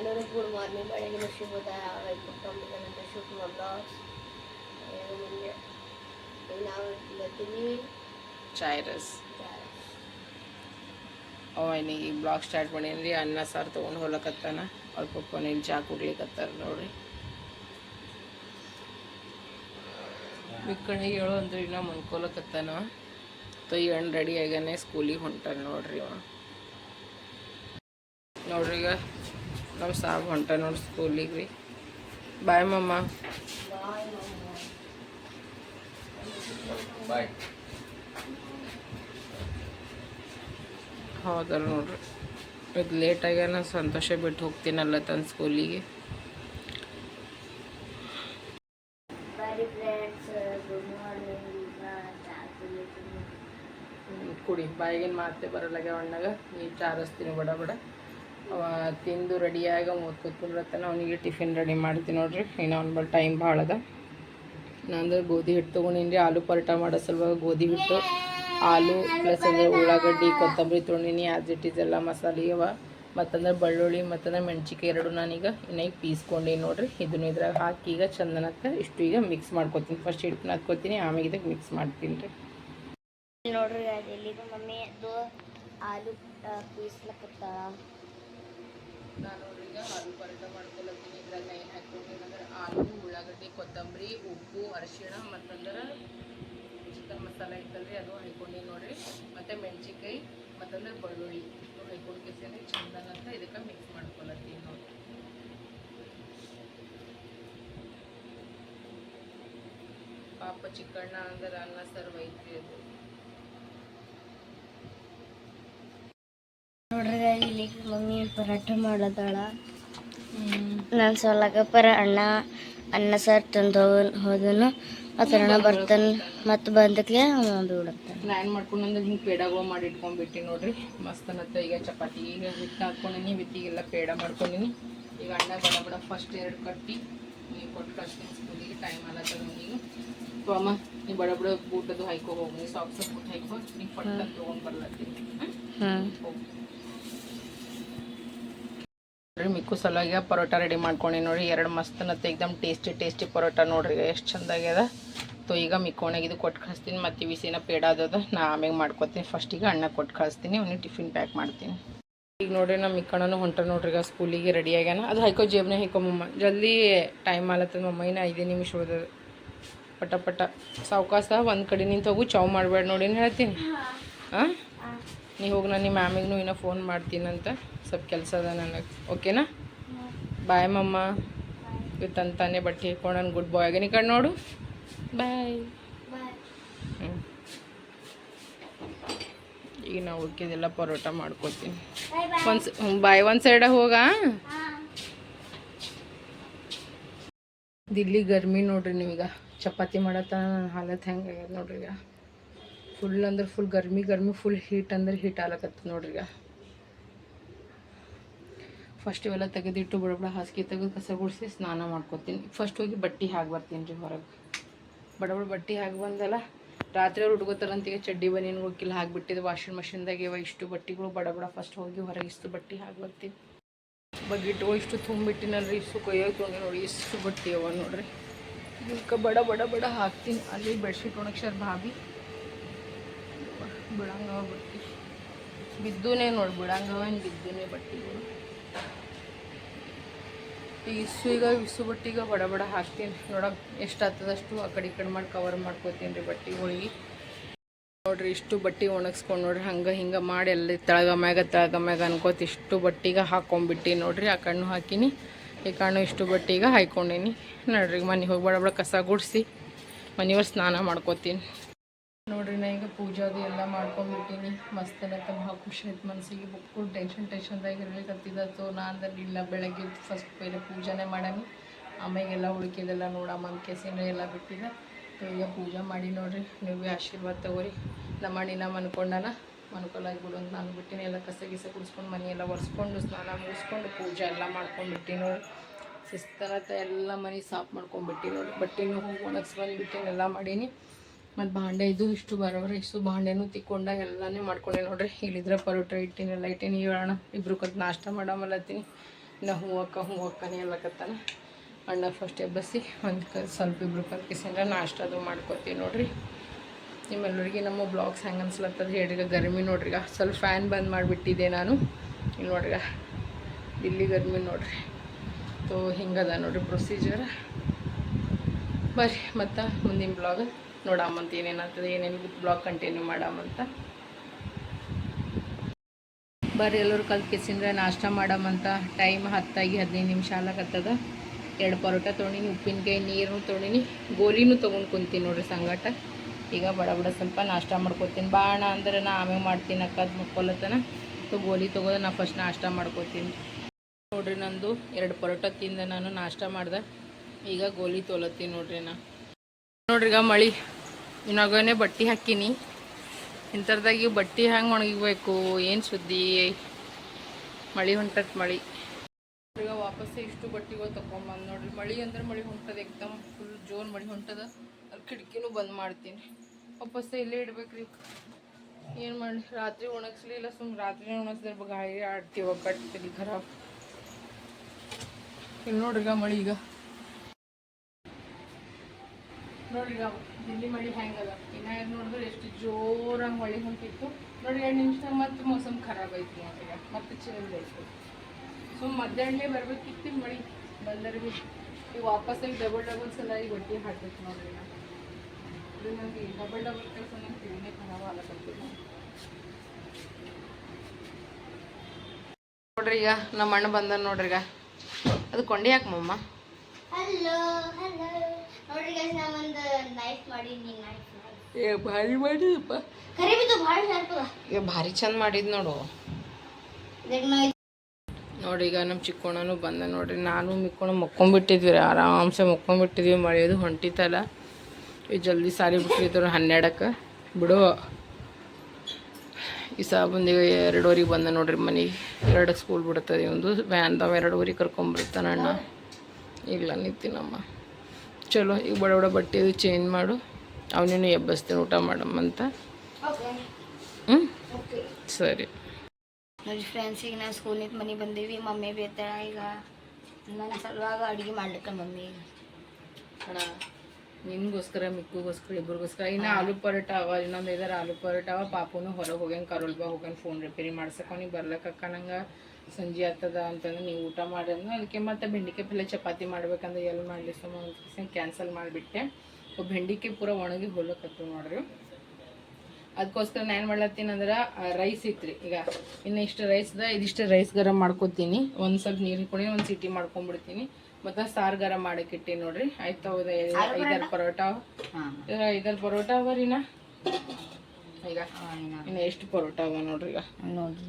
ಎಲ್ಲರಿಗೂ good morning ಬೆಳಗಿನ ಶುಭೋದಯ ವೈಕುಂಠ ಶುಭ ಬ್ಲಾಗ್ಸ್ ಮುಂದೆ ನಾವು ಬರ್ತೀನಿ ಚಾಯ್ ರಸ್ ಅವನಿಗೆ ಈ ಬ್ಲಾಗ್ ಸ್ಟಾರ್ಟ್ ಮಾಡೀನಿ ಅನ್ನ ಸಾರು ತೊಗೊಂಡು ಹೋಗ್ಲಕತ್ತಾನ ಅವ್ರ ಪಪ್ಪ ನೀನು ಚಾ ಕುಡ್ಲಿಕತ್ತಾರ ನೋಡ್ರಿ ಬಿಕ್ಕಣಿಗೆ ಹೇಳು ಅಂದ್ರೆ ಇನ್ನ ಮನ್ಕೊಲಕತ್ತಾನ ಈ ಹಣ್ಣು ರೆಡಿ ಆಗ್ಯಾನೆ ಸ್ಕೂಲಿಗೆ ಹೊಂಟಾನ ನೋಡ್ರಿ ಅವ ನೋಡ್ರಿ ಈಗ ನಮ್ಮ ಸಾಬ್ ಹೊಂಟ ನೋಡಿ ಸ್ಕೂಲಿಗೆ ರೀ ಬಾಯ್ ಮಮ್ಮ ಹೌದಲ್ಲ ನೋಡ್ರಿ. ಇದು ಲೇಟ್ ನಾನು ಸಂತೋಷ ಬಿಟ್ಟು ಹೋಗ್ತೀನಲ್ಲ ತನ್ನ ಸ್ಕೂಲಿಗೆ. ಕುಡಿತೀನಿ ಹ್ಮ್, ಕುಡಿ. ಬಾಯಿಗೇನು ಮಾತೇ ಬರಲ್ಲಾಗ ಅಣ್ಣಾಗ. ನೀ ಚಾರಿಸ್ತೀನಿ ಬಡ ಬಡ. ಅವ ತಿಂದು ರೆಡಿಯಾಗ ಮೂರು ಕೂತ್ಕೊಂಡಿರ್ತಾನೆ ಅವನಿಗೆ ಟಿಫಿನ್ ರೆಡಿ ಮಾಡ್ತೀನಿ ನೋಡ್ರಿ. ಇನ್ನು ಅವ್ನ ಬಳಿ ಟೈಮ್ ಭಾಳ ಅದ. ನಂದು ಗೋಧಿ ಹಿಟ್ಟು ತೊಗೊಂಡಿನಿ ಆಲೂ ಪರೋಟ ಮಾಡೋ ಸಲುವಾಗಿ ಗೋಧಿ ಹಿಟ್ಟು, ಆಲೂ ಪ್ಲಸ್ ಅಂದರೆ ಉಳ್ಳಾಗಡ್ಡಿ, ಕೊತ್ತಂಬರಿ ತೊಗೊಂಡಿನಿ. ಆ್ಯಸ್ ಇಟ್ ಈಸ್ ಎಲ್ಲ ಮಸಾಲೆ ಅವ. ಮತ್ತಂದ್ರೆ ಬೆಳ್ಳುಳ್ಳಿ, ಮತ್ತಂದ್ರೆ ಮೆಣಸಿಕೆ ಎರಡು ನಾನೀಗ ಇನ್ನೀಗ ಪೀಸ್ಕೊಂಡೀನಿ ನೋಡ್ರಿ. ಇದನ್ನು ಇದ್ರಾಗ ಹಾಕಿ ಈಗ ಚಂದನಕ್ಕೆ ಇಷ್ಟು ಈಗ ಮಿಕ್ಸ್ ಮಾಡ್ಕೊತೀನಿ. ಫಸ್ಟ್ ಹಿಟ್ಟು ಹಾಕ್ಕೊತೀನಿ ಆಮೇಲೆ ಇದಕ್ಕೆ ಮಿಕ್ಸ್ ಮಾಡ್ತೀನಿ ರೀ. ನೋಡ್ರಿ ಮಮ್ಮಿ? ಅದು ಆಲೂ ಪೀಸ್ಲಕತ್ತಾಳ ನಾನು ಈಗ ಆಲೂ ಪರೋಟ ಮಾಡ್ಕೊಳತ್ತೀನಿ. ಇದ್ರಾಗ ಏನು ಹಾಕ್ಕೊಂಡಿನಿ ಅಂದ್ರೆ ಆಲೂ, ಉಳ್ಳಾಗಡ್ಡಿ, ಕೊತ್ತಂಬರಿ, ಉಪ್ಪು, ಅರಿಶಿಣ ಮತ್ತಂದ್ರೆ ಚಿಕನ್ ಮಸಾಲ ಇತ್ತಲ್ರಿ ಅದು ಹಾಕ್ಕೊಂಡಿನಿ ನೋಡ್ರಿ. ಮತ್ತು ಮೆಣಸಿನ್ಕಾಯಿ, ಮತ್ತಂದ್ರೆ ಬೆಳ್ಳುಳ್ಳಿ ಹಾಕೊಂಡು ಕೆಸರಿ ಚಂದನ ಅಂತ ಇದಕ್ಕೆ ಮಿಕ್ಸ್ ಮಾಡ್ಕೊಳತ್ತೀನಿ ನೋಡಿ ಪಾಪ ಚಿಕ್ಕಣ್ಣ ಅಂದ್ರೆ ಅನ್ನ ಸರ್ವ್ ಐತಿ ಅದು. ನೋಡ್ರಿ ಇಲ್ಲಿ ಮಮ್ಮಿ ಪರಾಠ ಮಾಡದಾಳ. ನಾನು ಸೊಲ್ಲಾಗ ಪರ ಅಣ್ಣ ಅನ್ನ ಸಾರು ತಂದು ಹೋದನು. ಮತ್ತು ಅಣ್ಣ ಬರ್ತಾನೆ ಮತ್ತು ಬಂದಕ್ಲೆ ಅವ ಬಿಡುತ್ತೆ ನಾನು ಏನು ಮಾಡ್ಕೊಂಡು ಅಂದ್ರೆ ಹಿಂಗೆ ಪೇಡಗಳು ಮಾಡಿ ಇಟ್ಕೊಂಡ್ಬಿಟ್ಟು ನೋಡ್ರಿ. ಮಸ್ತ್ ಅನ್ನತ್ತ ಈಗ ಚಪಾತಿ. ಈಗ ಹಿಟ್ಟು ಹಾಕ್ಕೊಂಡಿನಿ ಬಿತ್ತಿಗೆಲ್ಲ ಪೇಡ ಮಾಡ್ಕೊಂಡಿನಿ. ಈಗ ಅಣ್ಣ ಬಡ ಬಡ ಫಸ್ಟ್ ಎರಡು ಕಟ್ಟಿ. ನೀವು ಕೊಟ್ಟು ಕಳ್ಸ್ತೀನಿ ಸ್ಕೂಲಿಗೆ ಟೈಮ್ ಆಗತ್ತದ ನೀವು ಅಮ್ಮ ನೀವು ಬಡ ಬಡ ಬೂಟದು ಹಾಯ್ಕೊ ಹೋಗಿ. ಸಾಕ್ಸ್ ಬೂಟ್ ಹಾಯ್ಕೊ ನೀವು ಪಟ್ಟ ತೊಗೊಂಡು ಬರ್ಲತ್ತೀನಿ. ಹೋಗಿ. ನೋಡ್ರಿ ಮಿಕ್ಕು ಸಲುವಾಗಿ ಪರೋಟ ರೆಡಿ ಮಾಡ್ಕೊಂಡಿ ನೋಡಿ. ಎರಡು ಮಸ್ತನ ತೆಗ್ದಮ್. ಟೇಸ್ಟಿ ಟೇಸ್ಟಿ ಪರೋಟ ನೋಡ್ರಿ. ಎಷ್ಟು ಚಂದ ಆಗ್ಯದ ಸೊ ಈಗ ಮಿಕ್ಕೋಣಾಗ ಇದು ಕೊಟ್ಟು ಕಳಿಸ್ತೀನಿ. ಮತ್ತು ಬಿಸಿನ ಪೇಡ ಅದದ ನಾ ಆಮೇಲೆ ಮಾಡ್ಕೊತೀನಿ. ಫಸ್ಟಿಗೆ ಅಣ್ಣ ಕೊಟ್ಟು ಕಳಿಸ್ತೀನಿ. ಅವ್ನಿಗೆ ಟಿಫಿನ್ ಪ್ಯಾಕ್ ಮಾಡ್ತೀನಿ. ಈಗ ನೋಡ್ರಿ ನಮ್ಮ ಮಿಕ್ಕಣ್ಣನು ಹೊಂಟ ನೋಡ್ರಿ. ಈಗ ಸ್ಕೂಲಿಗೆ ರೆಡಿ ಆಗ್ಯಾನ. ಅದು ಹೈಕೋ ಜೇಬ್ನ ಮಮ್ಮ. ಜಲ್ದಿ ಟೈಮ್ ಆಲತ್ತದ ಮಮ್ಮ. ಇನ್ನು ಐದೇ ನಿಮಿಷ ಉಳ್ದದ. ಪಟ ಪಟ. ಸಾವುಕಾಸ ಒಂದು ಕಡೆ ನಿಂತು ಹೋಗು. ಚಾವ್ ಮಾಡಬೇಡ ನೋಡಿ. ಹೇಳ್ತೀನಿ? ಹಾಂ. ನೀ ಹೋಗಿ ನಾನು ನಿಮ್ಮ ಮ್ಯಾಮಿಗೂ ಇನ್ನೂ ಫೋನ್ ಮಾಡ್ತೀನಂತ ಸ್ವಲ್ಪ ಕೆಲಸ ಅದ ನನಗೆ. ಓಕೆನಾ ಬಾಯ್ ಮಮ್ಮ. ಇವತ್ತು ಅಂತಾನೆ ಬಟ್ಟೆ ಹಿಡ್ಕೊಂಡು ನಾನು ಗುಡ್ ಬಾಯ್ ಆಗನಿ ನೋಡು. ಬಾಯ್ ಹ್ಞೂ ಈಗ ನಾವು ಉಳ್ಕಿದೆಲ್ಲ ಪರೋಟ ಮಾಡ್ಕೊತೀನಿ. ಒಂದು ಬಾಯ್ ಒಂದು ಸೈಡ ಹೋಗಾ? ದಿಲ್ಲಿ ಗರ್ಮಿ ನೋಡ್ರಿ ನಿಮ್ಗೆ ಚಪಾತಿ ಮಾಡತ್ತ ಹಾಲತ್ ಹೆಂಗೆ ನೋಡ್ರಿ ಈಗ. ಫುಲ್ ಅಂದ್ರೆ ಫುಲ್ ಗರ್ಮಿ ಗರ್ಮಿ ಫುಲ್ ಹೀಟ್ ಅಂದ್ರೆ ಹೀಟ್ ಆಗ್ಲಕತ್ತ ನೋಡ್ರಿ ಈಗ. ಫಸ್ಟ್ ಇವೆಲ್ಲ ತೆಗೆದಿಟ್ಟು ಬಡ ಬಡ, ಹಾಸಿಗೆ ತೆಗೆದು ಕಸ ಗುಡಿಸಿ ಸ್ನಾನ ಮಾಡ್ಕೊತೀನಿ. ಫಸ್ಟ್ ಹೋಗಿ ಬಟ್ಟೆ ಹಾಕಿ ಬರ್ತೀನಿ ರೀ ಹೊರಗೆ. ಬಡ ಬಡ ಬಟ್ಟೆ ಹಾಕಿ ಬಂದಲ್ಲ, ರಾತ್ರಿ ಅವ್ರು ಹುಡುಗೋತಾರಂತ ಈಗ ಚಡ್ಡಿ ಬನೀನು ಹೋಗಿಲ್ಲ ಹಾಕಿಬಿಟ್ಟಿದ್ದು ವಾಷಿಂಗ್ ಮಷಿನ್ದಾಗ ಇವ ಇಷ್ಟು ಬಟ್ಟೆಗಳು, ಬಡ ಬಡ ಫಸ್ಟ್ ಹೋಗಿ ಹೊರಗೆ ಇಷ್ಟು ಬಟ್ಟೆ ಹಾಕಿ ಬರ್ತೀನಿ. ಬಗ್ಗಿಟ್ಟು ಇಷ್ಟು ತುಂಬಿಟ್ಟಿನಲ್ರಿ, ಇಷ್ಟು ಕೊಯ್ಯೋಕೆ ನೋಡಿ, ಇಷ್ಟು ಬಟ್ಟೆ ಅವ ನೋಡ್ರಿ. ಇದಕ್ಕೆ ಬಡ ಬಡ ಬಡ ಹಾಕ್ತೀನಿ. ಅಲ್ಲಿ ಬೆಡ್ಶೀಟ್ ಒಣಗ್ಸ್ಯಾರ ಭಾಬಿ. ಬಿಡಂಗವ ಬಟ್ಟೆ. ಬಿದ್ದೂನೇ ನೋಡಿ ಬಿಡಂಗವ ಏನು ಬಿದ್ದೂನೇ ಬಟ್ಟೆಗಳು. ಈಗ ಇಸು ಈಗ ಇಸು ಬಟ್ಟಿಗೆ ಬಡ ಬಡ ಹಾಕ್ತೀನಿ. ನೋಡ ಎಷ್ಟು ಆಗ್ತದಷ್ಟು ಆ ಕಡೆ ಕಡೆ ಮಾಡಿ ಕವರ್ ಮಾಡ್ಕೋತೀನಿ ರೀ ಬಟ್ಟೆಗಳಿಗೆ ನೋಡ್ರಿ, ಇಷ್ಟು ಬಟ್ಟೆ ಒಣಗಿಸ್ಕೊಂಡು ನೋಡ್ರಿ, ಹಂಗೆ ಹಿಂಗೆ ಮಾಡಿ ಎಲ್ಲ ತಳಗ ಮ್ಯಾಗ ತಳಗ ಮ್ಯಾಗ ಅನ್ಕೋತ ಇಷ್ಟು ಬಟ್ಟೆಗೆ ಹಾಕೊಂಡ್ಬಿಟ್ಟು ನೋಡ್ರಿ, ಆ ಕಣ್ಣು ಹಾಕಿನಿ. ಈ ಕಣ್ಣು ಇಷ್ಟು ಬಟ್ಟೆಗೆ ಹಾಕೊಂಡೀನಿ ನೋಡ್ರಿ ಮನೆ ಹೋಗಿ ಬಡ ಬಡ ಕಸ ಗುಡಿಸಿ, ಮನೆಯವ್ರು ಸ್ನಾನ ಮಾಡ್ಕೋತೀನಿ. ನೋಡ್ರಿ ನಾ ಈಗ ಪೂಜಾದು ಎಲ್ಲ ಮಾಡ್ಕೊಂಡ್ಬಿಟ್ಟಿನಿ ಮಸ್ತ್ ಅನ್ನ ಭಾಳ ಖುಷಿ ಆಯ್ತು ಮನಸ್ಸಿಗೆ ಬುಕ್ಕು ಟೆನ್ಷನ್ ಟೆನ್ಷನ್ದಾಗ ಇರ್ಲಿಕ್ಕತ್ತಿದ ಸೊ ನಾನು ಇಲ್ಲ, ಬೆಳಗ್ಗೆ ಫಸ್ಟ್ ಬೇರೆ ಪೂಜಾನೇ ಮಾಡಾನಿ. ಆಮ್ಯಾಗೆಲ್ಲ ಉಳ್ಕಿದೆಲ್ಲ ನೋಡಮ್ಮ ಕೇಸಿನ ಎಲ್ಲ ಬಿಟ್ಟಿದ್ದೆ ಈಗ ಪೂಜೆ ಮಾಡಿ ನೋಡ್ರಿ, ನೀವು ಆಶೀರ್ವಾದ ತಗೋರಿ. ನಮ್ಮ ಅಣ್ಣಿನ ಮನ್ಕೊಂಡನ ಮನ್ಕೊಲಾಗಿ ಬಿಡು ಅಂತ ನಾನು ಬಿಟ್ಟಿನಿ. ಎಲ್ಲ ಕಸ ಗಿಸ ಕುಡಿಸ್ಕೊಂಡು ಮನೆಯೆಲ್ಲ ಒರೆಸ್ಕೊಂಡು ಸ್ನಾನ ಮುಗಿಸ್ಕೊಂಡು ಪೂಜೆ ಎಲ್ಲ ಮಾಡ್ಕೊಂಡ್ಬಿಟ್ಟು ನೋಡಿ ಶಿಸ್ತನತ್ತ ಎಲ್ಲ ಮನೆ ಸಾಫ್ ಮಾಡ್ಕೊಂಡ್ಬಿಟ್ಟು ನೋಡಿ ಬಟ್ಟೆನೂ ಹೋಗಿ ಒಣಗಿಸ್ ಬಂದ್ಬಿಟ್ಟಿನಿ ಎಲ್ಲ ಮಾಡೀನಿ. ಮತ್ತು ಬಾಂಡೆ ಇದು ಇಷ್ಟು ಬರೋವ್ರೆ, ಇಷ್ಟು ಬಾಂಡೆನು ತಿಕ್ಕೊಂಡ ಎಲ್ಲನೇ ಮಾಡ್ಕೊಂಡೆ ನೋಡ್ರಿ. ಇಲ್ಲಿದ್ರೆ ಪರೋಟ ಇಟ್ಟಿನಿ ಎಲ್ಲ ಇಟ್ಟಿನಿ. ಹೇಳೋಣ ಇಬ್ಬರು ಕತ್ ನಾಷ್ಟ ಮಾಡಮಲ್ಲತ್ತೀನಿ ಇನ್ನು ಹೂವಕ್ಕ ಹೂವಕ್ಕನೇ ಎಲ್ಲಕತ್ತಾನ ಅಣ್ಣ ಫಸ್ಟ್ ಎಬ್ಬಸಿ, ಒಂದು ಕ ಸ್ವಲ್ಪ ಇಬ್ರು ಕಲ್ಕಿಸಿಂದ ನಾಷ್ಟ ಅದು ಮಾಡ್ಕೊತೀವಿ ನೋಡ್ರಿ. ನಿಮ್ಮೆಲ್ಲರಿಗೆ ನಮ್ಮ ಬ್ಲಾಗ್ಸ್ ಹೆಂಗೆ ಅನ್ಸ್ಲತ್ತದ ಹೇಳಿರಿ. ಗರ್ಮಿ ನೋಡ್ರಿ ಈಗ ಸ್ವಲ್ಪ ಫ್ಯಾನ್ ಬಂದ್ ಮಾಡಿಬಿಟ್ಟಿದ್ದೆ ನಾನು. ಇಲ್ಲಿ ನೋಡ್ರಿ ಈಗ ಇಲ್ಲಿ ಗರ್ಮಿ ನೋಡ್ರಿ. ತೋ, ಹಿಂಗದ ನೋಡ್ರಿ ಪ್ರೊಸೀಜರ್ ಬರ್ರಿ, ಮತ್ತು ಮುಂದಿನ ಬ್ಲಾಗ್ ನೋಡಾಮಂತ ಏನೇನಾಗ್ತದೆ, ಏನೇನು ಬ್ಲಾಗ್ ಕಂಟಿನ್ಯೂ ಮಾಡಾಮಂತ ಬರ್ರಿ ಎಲ್ಲರೂ ಕಲ್ತು ಕಿಸಿಂದ್ರೆ, ನಾಷ್ಟ ಮಾಡಾಮಂತ ಟೈಮ್ ಹತ್ತಾಗಿ ಹದಿನೈದು ನಿಮಿಷ ಆಗ್ಲಕತ್ತದ ಎರಡು ಪರೋಟ ತೊಗೊಂಡಿನಿ, ಉಪ್ಪಿನಕಾಯಿ ನೀರು ತೊಗೊಂಡಿನಿ, ಗೋಲಿನೂ ತೊಗೊಂಡು ಕುಂತೀನಿ ನೋಡ್ರಿ ಸಂಗಟ. ಈಗ ಬಡ ಬಡ ಸ್ವಲ್ಪ ನಾಷ್ಟ ಮಾಡ್ಕೋತೀನಿ. ಬಾಣ ಅಂದ್ರೆ ನಾ ಆಮೇಲೆ ಮಾಡ್ತೀನಿ ಅಕ್ಕದ ಮುಕ್ಕೊಲತ್ತನ. ಸೊ ಗೋಲಿ ತೊಗೋದ ನಾ ಫಸ್ಟ್ ನಾಷ್ಟ ಮಾಡ್ಕೋತೀನಿ. ನೋಡ್ರಿ ನಂದು ಎರಡು ಪರೋಟ ತಿಂದ ನಾನು ನಾಷ್ಟ ಮಾಡ್ದೆ. ಈಗ ಗೋಲಿ ತೊಲತ್ತೀನಿ ನೋಡ್ರಿ ನಾ. ನೋಡ್ರಿ ಈಗ ಮಳಿ. ಇನ್ನಾಗನೇ ಬಟ್ಟೆ ಹಾಕಿನಿ. ಇಂಥರ್ದಾಗ ಇವು ಬಟ್ಟೆ ಹೆಂಗೆ ಒಣಗಿಬೇಕು? ಏನು ಸುದ್ದಿ? ಮಳೆ ಹೊಂಟತ್ ಮಳೆ. ಈಗ ವಾಪಸ್ ಇಷ್ಟು ಬಟ್ಟೆಗಳು ತಗೊಂಬಂದು ನೋಡ್ರಿ. ಮಳೆ ಅಂದ್ರೆ ಮಳೆ ಹೊಂಟದ. ಏಕ್ದಮ್ ಫುಲ್ ಜೋನ್ ಮಳೆ ಹೊಂಟದ. ಅಲ್ಲಿ ಕಿಟಕಿನೂ ಬಂದ್ ಮಾಡ್ತೀನಿ. ವಾಪಸ್ ಇಲ್ಲೇ ಇಡ್ಬೇಕ್ರಿ. ಏನು ಮಾಡಿ ರಾತ್ರಿ ಒಣಗಿಸ್ಲಿಲ್ಲ. ಸುಮ್ಮನೆ ರಾತ್ರಿ ಒಣಗಿಸಿದ್ರೆ ಗಾಳಿ ಆಡ್ತೀವಿ. ಒಕ್ಕಟ್ತೀವಿ ಖರಾಬ್. ಇಲ್ಲಿ ನೋಡ್ರಿ ಈಗ ಮಳಿ ಈಗ. ನೋಡ್ರಿ ಈಗ ದಿಲ್ಲಿ ಮಳಿ ಹೆಂಗದ? ಇನ್ನ ನೋಡಿದ್ರೆ ಎಷ್ಟು ಜೋರಾಗಿ ಮಳೆ ಹೊಂಟಿತ್ತು. ನೋಡಿ ಎರಡು ನಿಮಿಷದಾಗ ಮತ್ತೆ ಮೋಸಮ್ ಖರಾಬ್ ಆಯ್ತು ನೋಡ್ರಿ ಮತ್ತೆ ಚೇಂಜ್ ಐತಿ ಸುಮ್ ಮಧ್ಯಾಹ್ನ ಬರ್ಬೇಕಿತ್ತು ಮಳಿ. ಬಂದರೆ ಬಿ ಈಗ ವಾಪಸ್ ಈಗ ಡಬಲ್ ಡಬಲ್ ಸಲ ಈಗ ಒಟ್ಟಿ ಹಾಕ್ಬೇಕು ನೋಡ್ರಿ ಅದು ನನಗೆ ಡಬಲ್ ಡಬಲ್ ಕೆಲಸ ನಂಗೆ ತಿಳಿನೇ ಖರಾಬ್ ಆಗಕತ್ತಿಲ್ಲ. ನೋಡ್ರಿ ಈಗ ನಮ್ಮ ಅಣ್ಣ ಬಂದ ನೋಡ್ರಿ ಈಗ. ಅದು ಕೊಂಡಿ ಹಾಕಮ್ಮ ಹಲೋ ಹಲೋ ನೋಡ್ರಿ guys, ನಾ ಒಂದು ನೈಫ್ ಮಾಡೀನಿ ನೈಫ್ ಏ ಭಾರಿ ಮಾಡಿದಪ್ಪ ಕರಿ ಬಿದ್ದು ಭಾಳ ಶಾರ್ಪದ ಈಗ ಭಾರಿ ಚಂದ ಮಾಡಿದ್ ನೋಡು. ನೋಡಿ ಈಗ ನಮ್ಮ ಚಿಕ್ಕೋಣನು ಬಂದ ನೋಡ್ರಿ. ನಾನು ಮಿಕ್ಕೋಣ ಮಕ್ಕೊಂಬಿಟ್ಟಿದ್ವಿ ರೀ. ಆರಾಮ್ಸೆ ಮಕ್ಕೊಂಬಿಟ್ಟಿದ್ವಿ ಮಳೆಯೋದು ಹೊಂಟಿತಲ್ಲ. ಈ ಜಲ್ದಿ ಸಾರಿ ಬಿಟ್ಟಿದ್ರು ಹನ್ನೆರಡಕ್ಕೆ. ಬಿಡು. ಈ ಸಹ ಬಂದೀಗ ಎರಡುವರೆಗೆ ಬಂದ ನೋಡ್ರಿ ಮನೆಗೆ ಎರಡಕ್ಕೆ ಸ್ಕೂಲ್ ಬಿಡ್ತದೆ. ಒಂದು ವ್ಯಾನ್ದವ ಎರಡುವರೆಗೆ ಕರ್ಕೊಂಬರ್ತಾನ ಅಣ್ಣ. ಇಲ್ಲ ನಿಂತೀನಮ್ಮ. ಚಲೋ ಈಗ ಬಡ ಬಡ ಬಟ್ಟೆ ಚೇಂಜ್ ಮಾಡು. ಅವನೇನು ಎಬ್ಬಸ್ತೀನಿ ಊಟ ಮಾಡಮ್ಮ ಅಂತ. ಹ್ಞೂ ಓಕೆ. ಸರಿ. ನೋಡಿ ಫ್ರೆಂಡ್ಸ್ ಈಗ ನಾವು ಸ್ಕೂಲಿಂದ ಮನೆ ಬಂದೀವಿ ಮಮ್ಮಿ ಬೇತಾಳ ಈಗ ನನ್ನ ಸಲುವಾಗ ಅಡುಗೆ ಮಾಡ್ಲಿಕ್ಕೆ ಮಮ್ಮಿ. ಅಣ್ಣ ನಿನ್ಗೋಸ್ಕರ ಮಿಕ್ಕುಗೋಸ್ಕರ ಇಬ್ರಿಗೋಸ್ಕರ ಇನ್ನು ಆಲೂ ಪರೋಟ ಅವ ಇನ್ನೊಂದು ಐದಾರು ಆಲೂ ಪರೋಟ ಅವ ಪಾಪುನು ಹೊರಗೆ ಹೋಗ್ಯಂಗೆ ಕರೋಲ್ಬಾ ಹೋಗ್ಯಾನ ಫೋನ್ ರಿಪೇರಿ ಮಾಡ್ಸಕ್ಕೆ ಅವ್ನಿಗೆ ಬರ್ಲಕ್ಕ ನಂಗೆ ಸಂಜೆ ಆಗ್ತದ ಅಂತಂದ್ರೆ ನೀವು ಊಟ ಮಾಡಿ ಅಂದ್ರು ಅದಕ್ಕೆ ಮತ್ತೆ ಬೆಂಡಿಕಾಯಿ ಪಲ್ಯ ಚಪಾತಿ ಮಾಡ್ಬೇಕಂದ್ರೆ ಎಲ್ಲಿ ಮಾಡಲಿ ಸುಮ್ಮ ಕ್ಯಾನ್ಸಲ್ ಮಾಡಿಬಿಟ್ಟೆ. ಬೆಂಡಿಕಾಯಿ ಪೂರ ಒಣಗಿ ಹೋಲಕತ್ತು ನೋಡ್ರಿ ಅದಕ್ಕೋಸ್ಕರ ನಾನು ಏನು ಮಾಡ್ಲತ್ತೀನಿ ಅಂದ್ರೆ ರೈಸ್ ಇತ್ರಿ. ಈಗ ಇನ್ನು ಇಷ್ಟು ರೈಸ್ದ ಇದಿಷ್ಟು ರೈಸ್ ಗರಂ ಮಾಡ್ಕೊತೀನಿ. ಒಂದು ಸ್ವಲ್ಪ ನೀರು ಹಾಕೊಂಡು ಒಂದು ಸಿಟಿ ಮಾಡ್ಕೊಂಡ್ಬಿಡ್ತೀನಿ ಮತ್ತು ಸಾರು ಗರಂ ಮಾಡಕ್ಕೆ ಇಟ್ಟೀನಿ ನೋಡ್ರಿ. ಆಯ್ತು ಹೌದಾ ಐದಾರು ಪರೋಟ. ಐದಾರು ಪರೋಟ ಅವ ರೀ ನಾ ಈಗ ಇನ್ನು. ಎಷ್ಟು ಪರೋಟ ಅವ ನೋಡ್ರಿ ಈಗ? ನೋಡಿ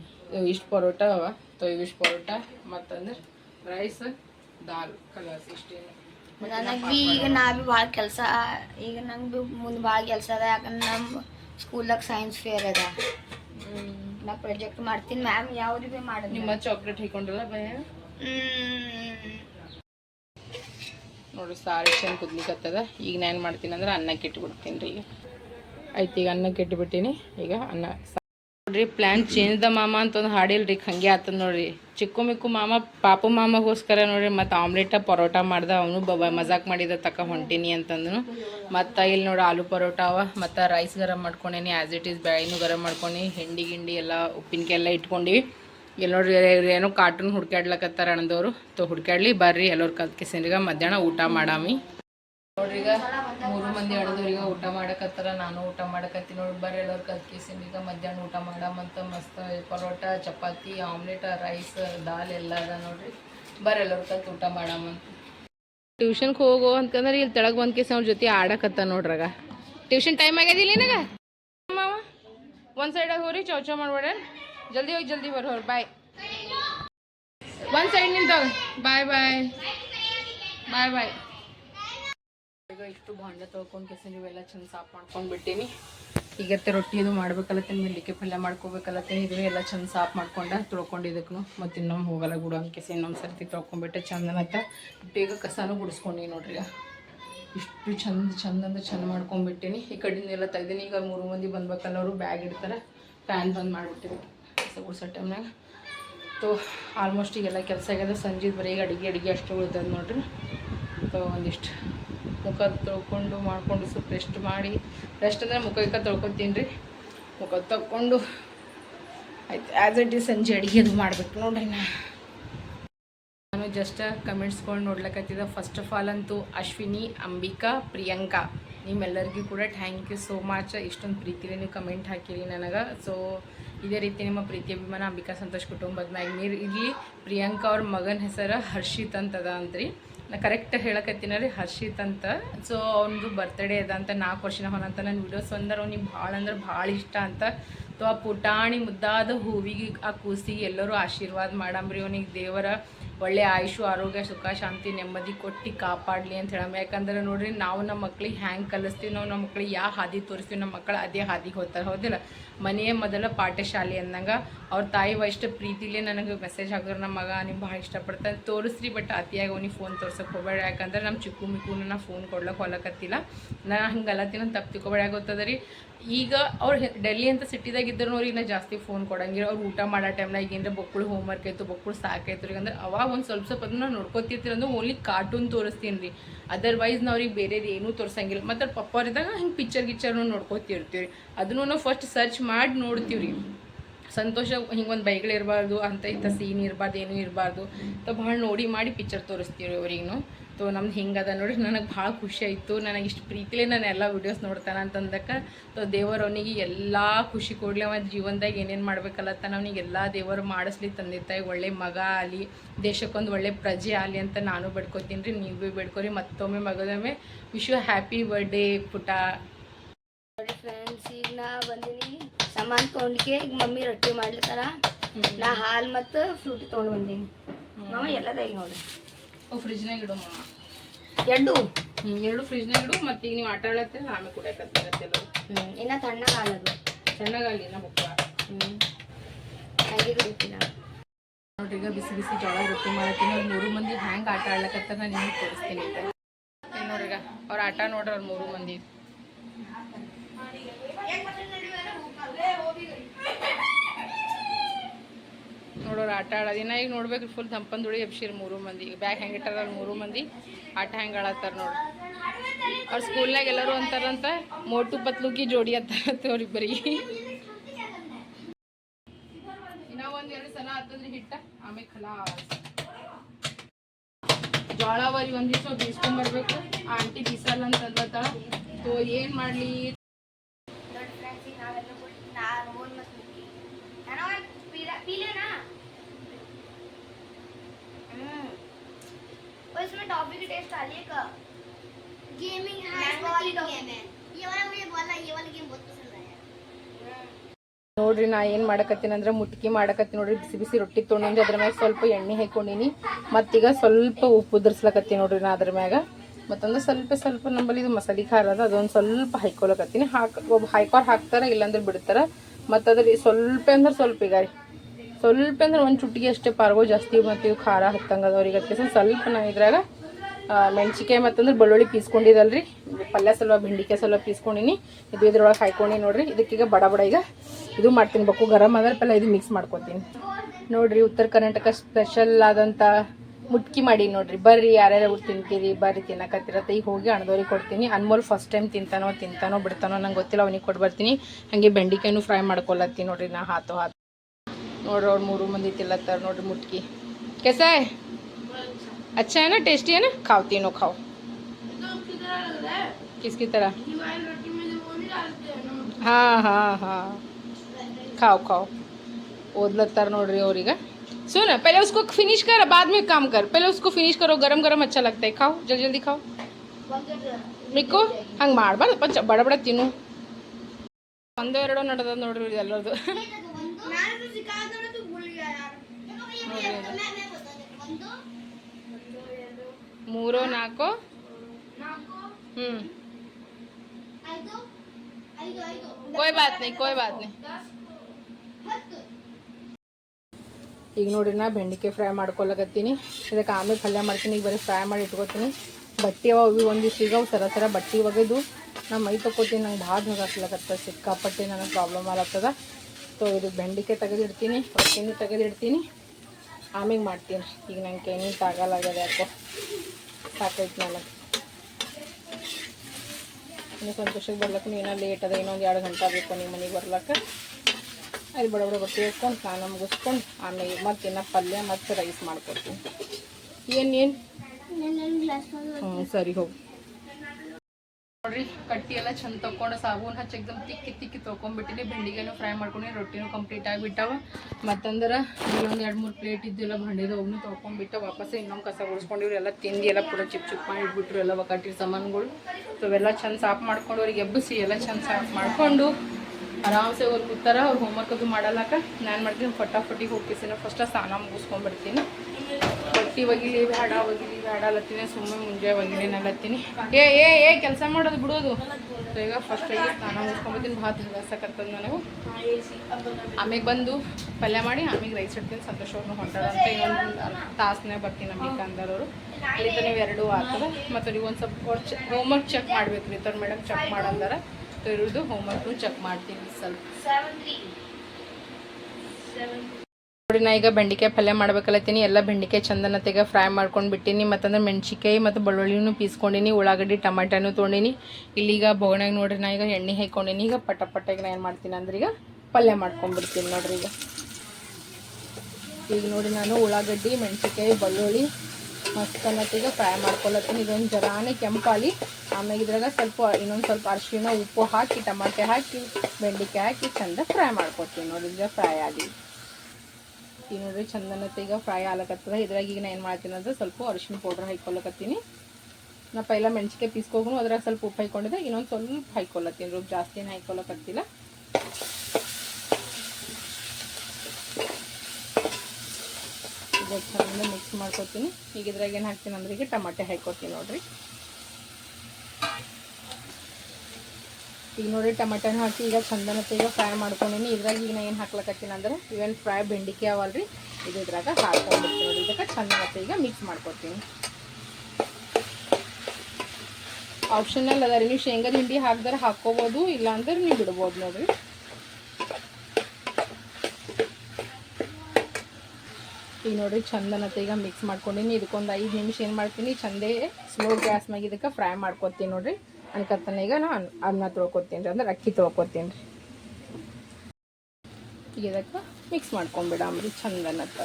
ಇಷ್ಟು ಪರೋಟ ಅವ. ತೊ ಇವಿಷ್ಟು ಪರೋಟ ಮತ್ತಂದ್ರೆ ರೈಸ್ ದಾಲ್ ಕಲರ್ಸ್ ಇಷ್ಟೇನು ನನಗೆ ಬಿ ಈಗ ನಾ ಬಿ ಭಾಳ ಕೆಲಸ ಈಗ ನಂಗೆ ಬಿ ಮುಂದೆ ಭಾಳ ಕೆಲಸ ಅದ ಯಾಕಂದ್ರೆ ನಮ್ಮ ಸ್ಕೂಲಾಗ ಸೈನ್ಸ್ ಫೇರ್ ಅದ. ನಾ ಪ್ರಾಜೆಕ್ಟ್ ಮಾಡ್ತೀನಿ ಮ್ಯಾಮ್ ಯಾವ್ದು ಬಿ ಮಾಡೋದು ನಿಮ್ಮ ಚಾಕ್ಲೇಟ್ ಹಿಕೊಂಡ್ರಲ್ಲ ಭಯ ನೋಡಿ ಸಾರಿ ಚೆಂದ ಕುದ್ಲಿಕ್ಕತ್ತದ ಈಗ ನಾನು ಏನು ಮಾಡ್ತೀನಿ ಅಂದ್ರೆ ಅನ್ನಕ್ಕೆ ಇಟ್ಬಿಡ್ತೀನಿ ರೀ. ಈಗ ಆಯ್ತು ಈಗ ಅನ್ನಕ್ಕೆ ಇಟ್ಬಿಟ್ಟೀನಿ ಈಗ ಅನ್ನ ನೋಡ್ರಿ ಪ್ಲ್ಯಾನ್ ಚೇಂಜ್ ದ ಮಾಮ ಅಂತ ಒಂದು ಹಾಡಿಲ್ರಿ ಹಂಗೆ ಆತದ ನೋಡ್ರಿ. ಚಿಕ್ಕು ಮಿಕ್ಕು ಮಾಮ, ಪಾಪು ಮಾಮಗೋಸ್ಕರ ನೋಡ್ರಿ, ಮತ್ತು ಆಮ್ಲೆಟ ಪರೋಟ ಮಾಡ್ದೆ, ಅವನು ಬಬ ಮಜಾಕ್ ಮಾಡಿದ ತಕ ಹೊಂಟೀನಿ ಅಂತಂದನು. ಮತ್ತು ಇಲ್ಲಿ ನೋಡಿ ಆಲೂ ಪರೋಟ ಅವ, ಮತ್ತು ರೈಸ್ ಗರಂ ಮಾಡ್ಕೊಂಡೇನಿ ಆ್ಯಸ್ ಇಟ್ ಈಸ್ ಬ್ಯಾಳಿನೂ ಗರಂ ಮಾಡ್ಕೊಂಡು ಹಿಂಡಿ ಗಿಂಡಿ ಎಲ್ಲ ಉಪ್ಪಿನಕಾಯಿ ಎಲ್ಲ ಇಟ್ಕೊಂಡು. ಇಲ್ಲಿ ನೋಡ್ರಿ ಏನೋ ಕಾರ್ಟೂನ್ ಹುಡ್ಕ್ಯಾಡ್ಲಕತ್ತಾರ ಅಣ್ಣದವ್ರು. ತೊ ಹುಡ್ಕ್ಯಾಡ್ಲಿ, ಬರ್ರಿ ಎಲ್ಲರೂ ಕಲ್ತ್ಕಿಸಿಂದ್ರೀಗ ಮಧ್ಯಾಹ್ನ ಊಟ ಮಾಡಾಮಿ. ನೋಡ್ರಿ ಈಗ ಮೂರು ಮಂದಿ ಅಡದವ್ರಿಗೆ ಊಟ ಮಾಡಕತ್ತಾರ, ನಾನು ಊಟ ಮಾಡಕತ್ತೀನಿ ನೋಡಿ ಬರ್ರಿ ಎಲ್ಲರೂ ಕಲ್ತ್ಕಿಸಿಂದ ಈಗ ಮಧ್ಯಾಹ್ನ ಊಟ ಮಾಡಮಂತ ಮಸ್ತ್ ಪರೋಟ, ಚಪಾತಿ, ಆಮ್ಲೆಟ್, ರೈಸ್, ದಾಲ್ ಎಲ್ಲ ಅದ ನೋಡ್ರಿ. ಬರ್ರಿ ಎಲ್ಲರೂ ಕಲ್ತು ಊಟ ಮಾಡಮಂತ ಟ್ಯೂಷನ್ಗೆ ಹೋಗೋ ಅಂತಂದ್ರೆ ಇಲ್ಲಿ ತೆಳಗೆ ಬಂದ್ ಕೇಸ್ ಅವ್ರ ಜೊತೆ ಆಡಕತ್ತ ನೋಡ್ರಾಗ ಟ್ಯೂಷನ್ ಟೈಮ್ ಆಗ್ಯದಿಲ್ಲ ನಿನಗ? ಮಾವ, ಒಂದು ಸೈಡಾಗ ಹೋರಿ ಚೌಚ ಮಾಡ್ಬೇಡ. ಜಲ್ದಿ ಹೋಗಿ, ಜಲ್ದಿ ಬರ್ ಹೋರ್, ಬಾಯ್. ಒಂದು ಸೈಡ್ ನಿಂತಾವ ಬಾಯ್ ಬಾಯ್. ಬಾಯ್ ಬಾಯ್. ಈಗ ಇಷ್ಟು ಭಾಂಡೆ ತೊಳ್ಕೊಂಡು ಕೆಸ ನೀವೆಲ್ಲ ಚಂದ ಸಾಫ್ ಮಾಡ್ಕೊಂಡು ಬಿಟ್ಟೀನಿ ಈಗತ್ತೆ ರೊಟ್ಟಿ ಇದು ಮಾಡ್ಬೇಕಲ್ಲತ್ತೇನೆ ಮೆಲ್ಲಿಕೆ ಪಲ್ಯ ಮಾಡ್ಕೋಬೇಕಲ್ಲತ್ತೇನೆ ಇದು ಎಲ್ಲ ಚಂದ ಸಾಫ್ ಮಾಡ್ಕೊಂಡ ಮತ್ತೆ ಮತ್ತು ಇನ್ನೊಮ್ಮೆ ಹೋಗಲ್ಲ ಗುಡು ಅನ್ಕೆಸ ಇನ್ನೊಂದು ಸರ್ತಿ ತೊಳ್ಕೊಂಡ್ಬಿಟ್ಟೆ ಚಂದನತ್ತ. ಈಗ ಕಸನೂ ಗುಡಿಸ್ಕೊಂಡು ನೋಡ್ರಿ ಇಷ್ಟು ಚಂದ ಚಂದ ಅಂದ್ರೆ ಚಂದ ಮಾಡ್ಕೊಂಡ್ಬಿಟ್ಟೀನಿ. ಈ ಕಡೆಯಿಂದ ಎಲ್ಲ ತೆಗ್ದೀನಿ. ಈಗ ಮೂರು ಮಂದಿ ಬಂದ್ಬೇಕಲ್ಲ ಅವರು, ಬ್ಯಾಗ್ ಇಡ್ತಾರೆ. ಫ್ಯಾನ್ ಬಂದ್ ಮಾಡಿಬಿಟ್ಟಿವಿ ಕಸ ಗುಡಿಸೋ ಟೈಮ್ನಾಗ. ತೋ, ಆಲ್ಮೋಸ್ಟ್ ಈಗೆಲ್ಲ ಕೆಲಸ ಆಗ್ಯದ. ಸಂಜೆ ಬರೀ ಈಗ ಅಡುಗೆ ಅಡುಗೆ ಅಷ್ಟು ಉಳಿತದ ನೋಡ್ರಿ. ಸೊ ಒಂದಿಷ್ಟು. ಮುಖ ತೊಳ್ಕೊಂಡು ಮಾಡಿಕೊಂಡು ಸ್ವಲ್ಪ ರೆಸ್ಟ್ ಮಾಡಿ. ರೆಸ್ಟ್ ಅಂದರೆ ಮುಖ ಇಕ್ಕ ತೊಳ್ಕೊತೀನಿ ರೀ ಮುಖ ತೊಗೊಂಡು ಆಯ್ತು ಆ್ಯಸ್ ಇಟ್ ಈಸ್ ಸಂಜೆ ಅಡುಗೆ ಅದು ಮಾಡ್ಬೇಕು ನೋಡ್ರಿ ನಾನು ಜಸ್ಟ್ ಕಮೆಂಟ್ಸ್ಗಳು ನೋಡ್ಲಿಕ್ಕತ್ತಿದ್ದೆ ಫಸ್ಟ್ ಆಫ್ ಆಲ್ ಅಂತೂ ಅಶ್ವಿನಿ, ಅಂಬಿಕಾ, ಪ್ರಿಯಾಂಕಾ. ನಿಮ್ಮೆಲ್ಲರಿಗೂ ಕೂಡ ಥ್ಯಾಂಕ್ ಯು ಸೋ ಮಚ್ ಇಷ್ಟೊಂದು ಪ್ರೀತಿಲಿ ನೀವು ಕಮೆಂಟ್ ಹಾಕಿರಿ ನನಗೆ. ಸೊ ಇದೇ ರೀತಿ ನಿಮ್ಮ ಪ್ರೀತಿ ಅಭಿಮಾನ ಅಂಬಿಕಾ ಸಂತೋಷ್ ಕುಟುಂಬದ ಮ್ಯಾಗ ನೀರು ಇಲ್ಲಿ ಪ್ರಿಯಾಂಕಾ ಅವ್ರ ಮಗನ ಹೆಸರು ಹರ್ಷಿತ್ ಅಂತದ ಅಂತ್ರಿ. ನಾ ಕರೆಕ್ಟ್ ಹೇಳಕತ್ತೀನಿ ರೀ ಹರ್ಷಿತ್ ಅಂತ. ಸೊ ಅವ್ನದು ಬರ್ತ್ಡೇ ಅದ ಅಂತ ನಾಲ್ಕು ವರ್ಷನ ಹೊನಂತ ನನ್ನ ವಿಡಿಯೋಸ್ ಅಂದ್ರೆ ಅವ್ನಿಗೆ ಭಾಳ ಅಂದ್ರೆ ಭಾಳ ಇಷ್ಟ ಅಂತ. ಸೊ ಆ ಪುಟಾಣಿ ಮುದ್ದಾದ ಹೂವಿಗೆ ಆ ಕೂಸಿಗೆ ಎಲ್ಲರೂ ಆಶೀರ್ವಾದ ಮಾಡಂಬ್ರಿ. ಅವನಿಗೆ ದೇವರ ಒಳ್ಳೆ ಆಯುಷು, ಆರೋಗ್ಯ, ಸುಖ, ಶಾಂತಿ, ನೆಮ್ಮದಿ ಕೊಟ್ಟು ಕಾಪಾಡಲಿ ಅಂತ ಹೇಳಮ್ಮ. ಯಾಕಂದ್ರೆ ನೋಡ್ರಿ, ನಾವು ನಮ್ಮ ಮಕ್ಳಿಗೆ ಹ್ಯಾಂಗೆ ಕಲಿಸ್ತೀವಿ, ನಾವು ನಮ್ಮ ಮಕ್ಳಿಗೆ ಯಾವ ಹಾದಿ ತೋರಿಸ್ತೀವಿ ನಮ್ಮ ಮಕ್ಕಳು ಅದೇ ಹಾದಿಗೆ ಹೋಗ್ತಾರೆ. ಹೌದಿಲ್ಲ? ಮನೆಯೇ ಮೊದಲ ಪಾಠಶಾಲೆ ಅಂದಂಗೆ ಅವ್ರ ತಾಯಿ ಎಷ್ಟು ಪ್ರೀತಿಲೇ ನನಗೆ ಮೆಸೇಜ್ ಹಾಕಿದ್ರು. ನಮ್ಮ ಮಗ ನಿಮ್ಗೆ ಭಾಳ ಇಷ್ಟಪಡ್ತಾನೆ. ತೋರಿಸ್ರಿ ಬಟ್ ಅತಿಯಾಗಿ ಅವ್ನಿಗೆ ಫೋನ್ ತೋರ್ಸಕ್ಕೆ ಹೋಗಬೇಡ. ಯಾಕಂದ್ರೆ ನಮ್ಮ ಚಿಕ್ಕು ಮಿಕ್ಕುನ ನಾ ಫೋನ್ ಕೊಡ್ಲಕ್ಕೆ ಹೊಲಕತ್ತಿಲ್ಲ. ನಾ ಹಂಗೆ ಅಲ್ಲತ್ತಿನ ತಪ್ಪು ತಿಳ್ಕೊಬೇಡ. ಆಗೋತದ ರೀ, ಈಗ ಅವ್ರು ಡೆಲ್ಲಿ ಅಂತ ಸಿಟಿದಾಗ ಇದ್ದರೂ ಅವ್ರಿಗೆ ನಾ ಜಾಸ್ತಿ ಫೋನ್ ಕೊಡಂಗಿಲ್ಲ. ಅವ್ರು ಊಟ ಮಾಡೋ ಟೈಮ್ನಾಗ ಏನಾರ ಬೊಕ್ಕಳು ಹೋಮ್ವರ್ಕ್ ಆಯಿತು, ಬೊಕ್ಕಳು ಸಾಕಾಯ್ತು ರೀ. ಅಂದ್ರೆ ಅವಾಗ ಒಂದು ಸ್ವಲ್ಪ ಸ್ವಲ್ಪ ಅದನ್ನ ನೋಡ್ಕೊತಿರ್ತೀರಿ ಅಂದ್ರೆ ಓನ್ಲಿ ಕಾರ್ಟೂನ್ ತೋರಿಸ್ತೀನಿ ರೀ. ಅದರ್ವೈಸ್ ನಾವು ಅವ್ರಿಗೆ ಬೇರೆದು ಏನೂ ತೋರ್ಸಂಗಿಲ್ಲ. ಮತ್ತು ಅವ್ರ ಪಪ್ಪ ಇದ್ದಾಗ ಹಿಂಗೆ ಪಿಕ್ಚರ್ ಗಿಚ್ಚರ್ನು ನೋಡ್ಕೊತಿರ್ತೀವಿ ಅದನ್ನು ನಾವು ಫಸ್ಟ್ ಸರ್ಚ್ ಮಾಡಿ ನೋಡ್ತೀವಿ ರೀ ಸಂತೋಷ ಹಿಂಗೊಂದು ಬೈಗಳು ಇರಬಾರ್ದು, ಅಂತ ಇಂಥ ಸೀನ್ ಇರಬಾರ್ದು, ಏನೂ ಇರಬಾರ್ದು, ಅಂತ ಭಾಳ ನೋಡಿ ಮಾಡಿ ಪಿಕ್ಚರ್ ತೋರಿಸ್ತೀವಿ ಅವ್ರಿಗೂ ತೊ ನಮ್ದು ಹಿಂಗದ. ನೋಡಿ ನನಗೆ ಭಾಳ ಖುಷಿ ಆಯಿತು. ನನಗೆ ಇಷ್ಟು ಪ್ರೀತಿಲೇ ನಾನು ಎಲ್ಲ ವೀಡಿಯೋಸ್ ನೋಡ್ತಾನೆ ಅಂತಂದಕ್ಕೆ. ತೊ ದೇವರು ಅವನಿಗೆ ಎಲ್ಲ ಖುಷಿ ಕೊಡಲಿ. ಅವನ ಜೀವನದಾಗ ಏನೇನು ಮಾಡ್ಬೇಕಲ್ಲತ್ತ ಅವನಿಗೆ ಎಲ್ಲ ದೇವರು ಮಾಡಿಸ್ಲಿ ತಂದೆ ತಾಯಿ ಒಳ್ಳೆ ಮಗ ಆಗಲಿ ದೇಶಕ್ಕೊಂದು ಒಳ್ಳೆ ಪ್ರಜೆ ಆಗಲಿ ಅಂತ ನಾನು ಬಿಡ್ಕೊತೀನಿ ರೀ. ನೀವು ಭೀ ಬೇಡ್ಕೊರಿ. ಮತ್ತೊಮ್ಮೆ ಮಗದೊಮ್ಮೆ ವಿಶ್ ಯು ಹ್ಯಾಪಿ ಬರ್ಡೇ ಪುಟ ನೋಡಿ ಫ್ರೆಂಡ್ಸ್ ಈಗ ನಾ ಬಂದೀನಿ ಸಾಮಾನು ತೊಗೊಂಡ್ಲಿಕ್ಕೆ. ಈಗ ಮಮ್ಮಿ ರೊಟ್ಟಿ ಮಾಡ್ಲಿತ್ತಾರ. ನಾ ಹಾಲು ಮತ್ತು ಫ್ರೂಟಿ ತೊಗೊಂಡು ಬಂದೀನಿ. ಮಾಮ ಎಲ್ಲದ ಈಗ ನೋಡಿ. ಫ್ರಿಜ್ನಾಗ ಇಡು ಮಾಮ ಎರಡು. ಹ್ಮ್, ಎರಡು ಫ್ರಿಜ್ನಾಗ ಇಡು ಮತ್ತೆ ಈಗ ನೀವು ಆಟ ಆಡತ್ತೆ ಆಮೇಲೆ ಕುಡಿಯಕತ್ತಿರತ್ತೆಲ್ಲ ಹ್ಞೂ ಇನ್ನು ತಣ್ಣಗೆ ಹಾಲದು ಸಣ್ಣಗಾಗಲಿ ನಮ್ಮ ಉಪ್ಪ ಹ್ಞೂ ಹಂಗೆ ನೋಡ್ರಿ ಈಗ ಬಿಸಿ ಬಿಸಿ ಜೋಳ ರೊಟ್ಟಿ ಮಾಡತ್ತೀನಿ ಅವ್ರು ಮೂರು ಮಂದಿ ಹ್ಯಾಂಗೆ ಆಟ ಆಡ್ಲಕತ್ತಾರ ನಾನು ನಿಮಗೆ ತೋರಿಸ್ತೀನಿ ಅಂತ ಏನ್ ನೋಡ್ರಿ ಈಗ ಅವ್ರ ಆಟ ನೋಡ್ರಿ ಅವ್ರ ಮೂರು ಮಂದಿ. ನೋಡೋರು ಆಟ ಆಡೋದು. ಇನ್ನ ಈಗ ನೋಡ್ಬೇಕು ಫುಲ್ ಸಂಪಂದುಳಿ ಎಬ್ಸಿರ್ ಮೂರು ಮಂದಿ. ಬ್ಯಾಗ್ ಹೆಂಗೆ ಇಟ್ಟಾರ ಮೂರು ಮಂದಿ. ಆಟ ಹೆಂಗೆ ಆಡತ್ತಾರ ನೋಡ್ರಿ ಅವ್ರ ಸ್ಕೂಲ್ನಾಗ ಎಲ್ಲರೂ ಅಂತಾರಂತ ಮೋಟು ಪತ್ಲುಕಿ ಜೋಡಿ ಅಂತಾರಂತ ಅವ್ರಿಬ್ಬರಿಗೆ ಇನ್ನ ಒಂದ್ ಎರಡು ಸಲ ಹಿಟ್ಟ. ಆಮೇಲೆ ಖಲಾಸ್ ಜೋಳ ಬರಿ ಒಂದ್ ದಿವಸ ಬೀಸ್ಕೊಂಡ್ ಬರ್ಬೇಕು. ಆಂಟಿ ಬೀಸಲ್ಲ ಅಂತ ಅಂದತ್ತ ಸೊ ಏನ್ ಮಾಡ್ಲಿ? और इसमें टॉफी की टेस्ट आ रही है का गेमिंग है वाली गेम है ये वाला मुझे बोला ये वाला गेम बहुत पसंद आया ನೋಡ್ರಿ ನಾ ಏನು ಮಾಡಕತ್ತೀನಿ ಅಂದ್ರೆ ಮುಟ್ಕಿ ಮಾಡಕತ್ತೀನಿ ನೋಡ್ರಿ ಬಿಸಿ ಬಿಸಿ ರೊಟ್ಟಿ ತೊಗೊಂಡಿನಿ ಅದ್ರ ಮ್ಯಾಗ ಸ್ವಲ್ಪ ಎಣ್ಣೆ ಹಾಕೊಂಡಿನಿ ಮತ್ತೀಗ ಸ್ವಲ್ಪ ಉಪ್ಪು ಉದುರ್ಸ್ಲಕತ್ತೀನಿ ನೋಡ್ರಿ ನಾ ಅದ್ರ ಮ್ಯಾಗ ಮತ್ತೊಂದು ಸ್ವಲ್ಪ ಸ್ವಲ್ಪ ನಂಬಲ್ಲಿ ಇದು ಮಸಾಲೆ ಖಾರ ಅದ ಅದೊಂದು ಸ್ವಲ್ಪ ಹಾಕೊಳಕತ್ತೀನಿ ಹಾಕ್ ಒಬ್ಬ ಹಾಕೋರ್ ಹಾಕ್ತಾರ ಇಲ್ಲಾಂದ್ರೆ ಬಿಡ್ತಾರ ಮತ್ತು ಅದ್ರ ಸ್ವಲ್ಪ ಅಂದ್ರೆ ಸ್ವಲ್ಪ ಈಗ ರೀ ಸ್ವಲ್ಪ ಅಂದ್ರೆ ಒಂದು ಚುಟ್ಟಿಗೆ ಅಷ್ಟೇ ಪಾರ್ಗೋ ಜಾಸ್ತಿ ಮತ್ತು ಇವು ಖಾರ ಹತ್ತಂಗೆ ಅದಾವ್ರಿಗೆ ಅದಕ್ಕೆ ಸ್ವಲ್ಪ ನಾ ಇದ್ರಾಗ ಮೆಣಸಿಕಾಯಿ ಮತ್ತಂದ್ರೆ ಬೆಳ್ಳುಳ್ಳಿ ಪೀಸ್ಕೊಂಡಿದಲ್ರಿ ಪಲ್ಯ ಸ್ವಲ್ಪ, ಬೆಂಡಿಕಾಯಿ ಸ್ವಲ್ಪ ಪೀಸ್ಕೊಂಡಿನಿ. ಇದು ಇದ್ರೊಳಗೆ ಹಾಕೊಂಡು ನೋಡ್ರಿ. ಇದಕ್ಕೀಗ ಬಡ ಬಡ ಈಗ ಇದು ಮಾಡ್ತೀನಿ ಬಕ್ಕು. ಗರಮ್ ಅಂದ್ರೆ ಪಲ್ಯ ಇದು ಮಿಕ್ಸ್ ಮಾಡ್ಕೊತೀನಿ. ನೋಡ್ರಿ, ಉತ್ತರ ಕರ್ನಾಟಕ ಸ್ಪೆಷಲ್ ಆದಂಥ ಮುಟ್ಕಿ ಮಾಡಿ ನೋಡ್ರಿ. ಬರ್ರಿ, ಯಾರ್ಯಾರು ತಿಂತೀರಿ, ಬರ್ರಿ, ತಿನ್ನಕತ್ತಿರತ್ತೆ. ಈಗ ಹೋಗಿ ಅಣದವ್ರಿಗೆ ಕೊಡ್ತೀನಿ. ಅನ್ಮೋಲ್ ಫಸ್ಟ್ ಟೈಮ್ ತಿಂತಾನೋ ತಿಂತಾನೋ, ಬಿಡ್ತಾನೋ, ನಂಗೆ ಗೊತ್ತಿಲ್ಲ. ಅವ್ನಿಗೆ ಕೊಡ್ಬರ್ತೀನಿ ಬರ್ತೀನಿ. ಹಾಗೆ ಬೆಂಡಿಕಾಯಿನೂ ಫ್ರೈ ಮಾಡ್ಕೊಳತ್ತೀನಿ ನೋಡ್ರಿ ನಾ, ಹಾತು ಹಾತು. ನೋಡ್ರಿ ಅವ್ರು ಮೂರು ಮಂದಿ ತಿಲ್ಲತ್ತಾರ ನೋಡ್ರಿ ಮುಟ್ಕಿ. ಕೆಸೆ! अच्छा है ना टेस्टी है ना खाओ तीनों खाओ किसकी तरह हाँ हाँ हाँ खाओ खाओ ओदलत्तार ನೋಡ್ರಿ ಅವ್ರೀಗ सुन पहले उसको फिनिश कर बाद में काम कर पहले उसको फिनिश करो गरम गरम अच्छा लगता है खाओ जल्दी जल्दी खाओ ಮಿಕ್ಕು ಹಂಗೆ ಮಾಡ್ಬಾರ್ದು ಪಂಚ ಬಡ ಬಡ ತಿನ್ನು ಒಂದೋ ಎರಡೋ ನಡೆದ ನೋಡ್ರಿ ಎಲ್ಲರದು मैंने ಮೂರೋ ನಾಲ್ಕು नाको ಹ್ಞೂ ಐದು ಐದು ಐದು कोई बात नहीं कोई बात नहीं ಹತ್ತು ಈಗ ನೋಡ್ರಿ ನಾ ಬೆಂಡಿಕಾಯಿ ಫ್ರೈ ಮಾಡ್ಕೊಳಕತ್ತೀನಿ ಇದಕ್ಕೆ ಆಮೇಲೆ ಪಲ್ಯ ಮಾಡ್ತೀನಿ ಈಗ ಬರೀ ಫ್ರೈ ಮಾಡಿ ಇಟ್ಕೊತೀನಿ ಬಟ್ಟೆ ಅವ ಅವು ಒಂದಿಷ್ಟು ಈಗ ಅವು ಸರ ಸರ ಬಟ್ಟೆ ಒಗೆದು ನಾ ಮೈ ತಗೋತೀನಿ ನಂಗೆ ಭಾಳ ಹಾಕ್ಲಕತ್ತ ಸಿಕ್ಕಾಪಟ್ಟೆ ನನಗೆ ಪ್ರಾಬ್ಲಮ್ ಆಗತ್ತದ ಸೊ ಇದು ಬೆಂಡಿಕಾಯಿ ತೆಗೆದಿಡ್ತೀನಿ ರೊಟ್ಟಿನೂ ತೆಗೆದಿಡ್ತೀನಿ ಆಮೇಲೆ ಮಾಡ್ತೀನಿ ಈಗ ನಂಗೆ ಕೈ ನಿಂತು ಆಗಲ್ಲಾಗ್ಯದ ಯಾಕೋ ಸಾಕೈತಿ ನನಗೆ ಇನ್ನು ಸಂತೋಷಕ್ಕೆ ಬರ್ಲಕ್ಕ ಇನ್ನೂ ಲೇಟ್ ಅದ ಇನ್ನೊಂದು ಎರಡು ಗಂಟೆ ಬೇಕು ನಿಮ್ಮ ಮನೆಗೆ ಬರ್ಲಕ್ಕ. ಅಲ್ಲಿ ಬಡ ಬಡ ಬಟ್ಟೆ ಹಾಕ್ಕೊಂಡು ಸ್ನಾನ ಮುಗಿಸ್ಕೊಂಡು ಆಮೇಲೆ ಮತ್ತೆ ಇನ್ನು ಪಲ್ಯ ಮತ್ತು ರೈಸ್ ಮಾಡ್ಕೊಡ್ತೀನಿ. ಏನು ಏನು? ಹ್ಞೂ ಸರಿ ಹೋಗಿ. ನೋಡ್ರಿ, ಕಟ್ಟಿ ಎಲ್ಲ ಚಂದ ತಕೊಂಡು ಸಾಬೂನು ಹಚ್ಚಿ ಎಕ್ದಮ್ ತಿಕ್ಕಿ ತಿಕ್ಕಿ ತೊಗೊಂಡ್ಬಿಟ್ಟಿನಿ ಬೆಂಡಿಗೆನೂ ಫ್ರೈ ಮಾಡ್ಕೊಂಡು, ರೊಟ್ಟಿನೂ ಕಂಪ್ಲೀಟ್ ಆಗಿಬಿಟ್ಟಾವ. ಮತ್ತಂದ್ರೆ, ಇಲ್ಲೊಂದು ಎರಡು ಮೂರು ಪ್ಲೇಟ್ ಇದ್ದಿಲ್ಲ ಬಂಡಿದ ಅವನು ತೊಗೊಂಡ್ಬಿಟ್ಟು ವಾಪಸ್ ಇನ್ನೊಂದು ಕಸ ಉಳಿಸ್ಕೊಂಡಿವ್ರು ಎಲ್ಲ ತಿಂದು, ಎಲ್ಲ ಪೂರ ಚಿಪ್ ಚಿಪ್ ಮಾಡಿ ಇಟ್ಬಿಟ್ರು ಎಲ್ಲ ಒಕ್ಕಟ್ಟಿನ ಸಾಮಾನುಗಳು. ಸೊ ಅವೆಲ್ಲ ಚಂದ ಸಾಫ್ ಮಾಡ್ಕೊಂಡು ಅವ್ರಿಗೆ ಎಬ್ಬಿಸಿ, ಎಲ್ಲ ಚಂದ ಸಾಫ್ ಮಾಡಿಕೊಂಡು ಆರಾಮ್ಸೆ ಅವ್ರು ಕೂತಾರ. ಅವ್ರು ಹೋಮ್ವರ್ಕ್ ಅದು ಮಾಡಲ್ಲಕ ನಾನು ಮಾಡ್ತೀನಿ ಫಟಾಫಟಿಗೆ ಹೋಗ್ತೀನಿ ಫಸ್ಟ್ ಸ್ನಾನ ಮುಗಿಸ್ಕೊಂಡ್ಬಿಡ್ತೀನಿ. ಬಟ್ಟಿ ಒಗಿಲಿ ಬೇಡ ಒಗಿಲಿ ಬೇಡ ಲತ್ತಿನೇ ಸುಮ್ಮನೆ ಮುಂಜಾನೆ ಲತ್ತಿನಿ. ಏ ಏ ಏ, ಕೆಲಸ ಮಾಡೋದು ಬಿಡೋದು. ಈಗ ಫಸ್ಟ್ ಆಗಿ ಸ್ನಾನ ಮುಗಿಸ್ಕೊಂಬತ್ತೀನಿ ಭಾಳ ಹಗಸಕತ್ತದ ನನಗೆ ಆಮೇಲೆ ಬಂದು ಪಲ್ಯ ಮಾಡಿ ಆಮೇಲೆ ರೈಸ್ ಇಡ್ತೀನಿ ಸಂತೋಷವ್ರನ್ನ ಹೊಂಟಾರ ಅಂತ ಇನ್ನೊಂದು ತಾಸನೇ ಬರ್ತೀನಿ ನಮ್ಮ ಕಂದರವರು ಅಲ್ಲಿಂದ ನೀವು ಎರಡೂ ಆಗ್ತದೆ. ಮತ್ತು ನೀವು ಒಂದು ಸ್ವಲ್ಪ ಹೋಮ್ ವರ್ಕ್ ಹೋಮ್ವರ್ಕ್ ಚೆಕ್ ಮಾಡ್ಬೇಕು. ರೀ ತನ್ನ ಮೇಡಮ್ ಚೆಕ್ ಮಾಡಂದಾರ ಇರೋದು ಹೋಮ್ವರ್ಕ್ನು ಚೆಕ್ ಮಾಡ್ತೀನಿ ಸ್ವಲ್ಪ. ನೋಡಿ, ನಾ ಈಗ ಬೆಂಡಿಕಾಯಿ ಪಲ್ಯ ಮಾಡ್ಬೇಕಲ್ಲತ್ತೀನಿ ಎಲ್ಲ ಬೆಂಡಿಕಾಯಿ ಚಂದನತೆಗೆ ಫ್ರೈ ಮಾಡ್ಕೊಂಡು ಬಿಟ್ಟಿನಿ. ಮತ್ತಂದ್ರೆ ಮೆಣಸಿಕಾಯಿ ಮತ್ತು ಬೆಳ್ಳುಳ್ಳಿನೂ ಪೀಸ್ಕೊಂಡಿನಿ, ಉಳ್ಳಾಗಡ್ಡಿ, ಟಮಾಟನೂ ತೊಗೊಂಡಿನಿ. ಇಲ್ಲಿಗ ಬೊಗಣಾಗ ನೋಡ್ರಿ, ನಾ ಈಗ ಎಣ್ಣೆ ಹಾಕ್ಕೊಂಡಿನಿ ಈಗ ಪಟ ಪಟ್ಟಾಗಿ ನಾ ಏನು ಮಾಡ್ತೀನಿ ಅಂದ್ರೆ ಈಗ ಪಲ್ಯ ಮಾಡ್ಕೊಂಡ್ಬಿಡ್ತೀನಿ ನೋಡ್ರಿ ಈಗ. ಈಗ ನೋಡಿ, ನಾನು ಉಳ್ಳಾಗಡ್ಡಿ, ಮೆಣಸಿಕಾಯಿ, ಬೆಳ್ಳುಳ್ಳಿ ಮಸ್ತನತ್ತೀಗ ಫ್ರೈ ಮಾಡ್ಕೊಳತ್ತೀನಿ. ಇದೊಂದು ಜರಾನೇ ಕೆಂಪಾಲಿ. ಆಮೇಲೆ ಇದ್ರಾಗ ಸ್ವಲ್ಪ ಇನ್ನೊಂದು ಸ್ವಲ್ಪ ಅರಿಶಿನ ಉಪ್ಪು ಹಾಕಿ, ಟಮಾಟೆ ಹಾಕಿ, ಬೆಂಡಿಕಾಯಿ ಹಾಕಿ ಚಂದ ಫ್ರೈ ಮಾಡ್ಕೊತೀನಿ ನೋಡಿ ಈಗ ಫ್ರೈ ಆಗಿ. ಈಗ ನೋಡ್ರಿ ಚಂದನತ್ತೆ ಈಗ ಫ್ರೈ ಆಗ್ಲಕತ್ತದ ಇದ್ರಾಗ ಈಗ ನಾ ಏನು ಮಾಡ್ತೀನಿ ಅಂದ್ರೆ ಸ್ವಲ್ಪ ಅರಿಶಿನ ಪೌಡ್ರ್ ಹಾಕೊಳಕತ್ತೀನಿ ನಾ ಪೈಲ ಮೆಣಸಿಕಾಯಿ ಪೀಸ್ಕೋಗು ಅದ್ರಾಗ ಸ್ವಲ್ಪ ಉಪ್ಪು ಹಾಕೊಂಡಿದ್ದೆ ಇನ್ನೊಂದು ಸ್ವಲ್ಪ ಹಾಕೊಳತ್ತೀನಿ ರುಬ್ಬ ಜಾಸ್ತಿನ ಹಾಕೊಳಕತ್ತಿಲ್ಲ ಈಗ ಚಂದ ಮಿಕ್ಸ್ ಮಾಡ್ಕೊತೀನಿ. ಈಗ ಇದ್ರಾಗ ಏನು ಹಾಕ್ತೀನಿ ಅಂದ್ರೆ ಈಗ ಟಮಾಟೆ ಹಾಕೊತೀನಿ ನೋಡ್ರಿ. ಈಗ ನೋಡಿ ಟಮಟನ್ ಹಾಕಿ ಈಗ ಚಂದನತ್ತೆ ಈಗ ಫ್ರೈ ಮಾಡ್ಕೊಂಡಿನಿ. ಇದ್ರಾಗ ಈಗ ನಾ ಏನು ಹಾಕ್ಲಕತ್ತೀನಿ ಅಂದ್ರೆ ಇವೇನು ಫ್ರೈ ಬೆಂಡಿಕಾಯಿ ಅವಲ್ರಿ, ಇದು ಇದ್ರಾಗ ಹಾಕೊಂಡ್ಬಿಡ್ತೀವಿ ನೋಡಿ. ಇದಕ್ಕೆ ಚಂದನತ್ತೆ ಈಗ ಮಿಕ್ಸ್ ಮಾಡ್ಕೊತೀನಿ ಆಪ್ಷನಲ್ ಅದ ರೀ. ನೀವು ಶೇಂಗಾದ ಹಿಂಡಿ ಹಾಕಿದ್ರೆ ಹಾಕ್ಕೋಬೋದು, ಇಲ್ಲಾಂದ್ರೆ ನೀವು ಬಿಡ್ಬೋದು ನೋಡ್ರಿ. ಈಗ ನೋಡ್ರಿ ಚಂದನತ್ತೆ ಈಗ ಮಿಕ್ಸ್ ಮಾಡ್ಕೊಂಡಿನಿ. ಇದಕ್ಕೊಂದು ಐದು ನಿಮಿಷ ಏನು ಮಾಡ್ತೀನಿ, ಚಂದೇ ಸ್ಲೋ ಗ್ಯಾಸ್ ಮ್ಯಾಗ ಇದಕ್ಕೆ ಫ್ರೈ ಮಾಡ್ಕೊತೀನಿ ನೋಡ್ರಿ. ಅನ್ಕತ್ತನ ಈಗ ನಾನು ಅನ್ನ ತೊಳ್ಕೊತೀನಿ ರೀ ಅಂದ್ರೆ ಅಕ್ಕಿ ತೊಳ್ಕೊತೀನಿ. ರೀ ಈಗ ಇದಕ್ಕೆ ಮಿಕ್ಸ್ ಚಂದ ಚಂದನತ್ತ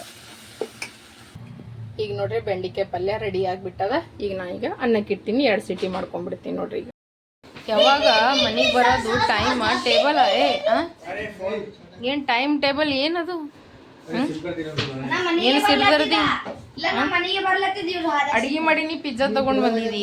ಈಗ ನೋಡ್ರಿ ಬೆಂಡಿಕಾಯಿ ಪಲ್ಯ ರೆಡಿ ಆಗಿಬಿಟ್ಟದ. ಈಗ ನಾ ಈಗ ಅನ್ನಕ್ಕೆ ಇಟ್ಟಿನಿ ಎರಡು ಸಿಟಿ ಮಾಡ್ಕೊಂಡ್ಬಿಡ್ತೀನಿ ನೋಡ್ರಿ ಈಗ. ಯಾವಾಗ ಮನೆಗೆ ಬರೋದು ಟೈಮ್ ಟೇಬಲ್ ಏ ಏನು ಟೈಮ್ ಟೇಬಲ್ ಏನದು? ಏನು ಬರ್ಲತ್ತಿದ್ದೀವಿ. ಅಡಿಗೆ ಮಾಡೀನಿ ಪಿಜ್ಜಾ ತಗೊಂಡ್ ಬಂದಿದಿ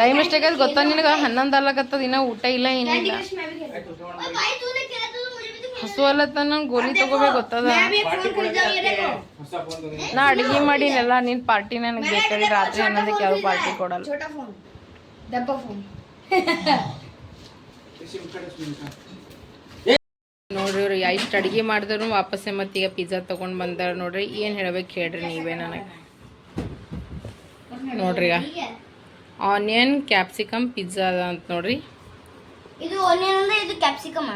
ಟೈಮ್ ಎಷ್ಟಾಗದ ಗೊತ್ತಾ ನಿನಗೆ? ಹನ್ನೊಂದು ಅಲ್ಲಕತ್ತದ ಇನ್ನೂ ಊಟ ಇಲ್ಲ ಏನಿಲ್ಲ. ಹಸು ಅಲ್ಲತನ ಗೋಲಿ ತಗೋಬೇಕು ಗೊತ್ತದ? ನಾ ಅಡುಗೆ ಮಾಡಿನಲ್ಲ ನಿನ್ನ ಪಾರ್ಟಿ ನನಗೆ ಬೇಕಾದ್ರೆ ರಾತ್ರಿ ಅನ್ನೋದಕ್ಕೆ ಯಾವ ಪಾರ್ಟಿ ಕೊಡಲ್ಲ. ನೋಡ್ರಿ ಇವ್ರು ಎಷ್ಟು ಅಡುಗೆ ಮಾಡಿದ್ರು ವಾಪಸ್ಸೆ ಮತ್ತೀಗ ಪಿಜ್ಜಾ ತಗೊಂಡ್ ಬಂದಾರ ನೋಡ್ರಿ. ಏನು ಹೇಳ್ಬೇಕು ಹೇಳ್ರಿ ನೀವೇ ನನಗೆ. ನೋಡ್ರಿ ಆನಿಯನ್ ಕ್ಯಾಪ್ಸಿಕಮ್ ಪಿಜ್ಜಾ ಅದ ಅಂತ ನೋಡ್ರಿ. ಇದು ಆನಿಯನ್ ಅಂದ್ರೆ ಇದು ಕ್ಯಾಪ್ಸಿಕಮ್?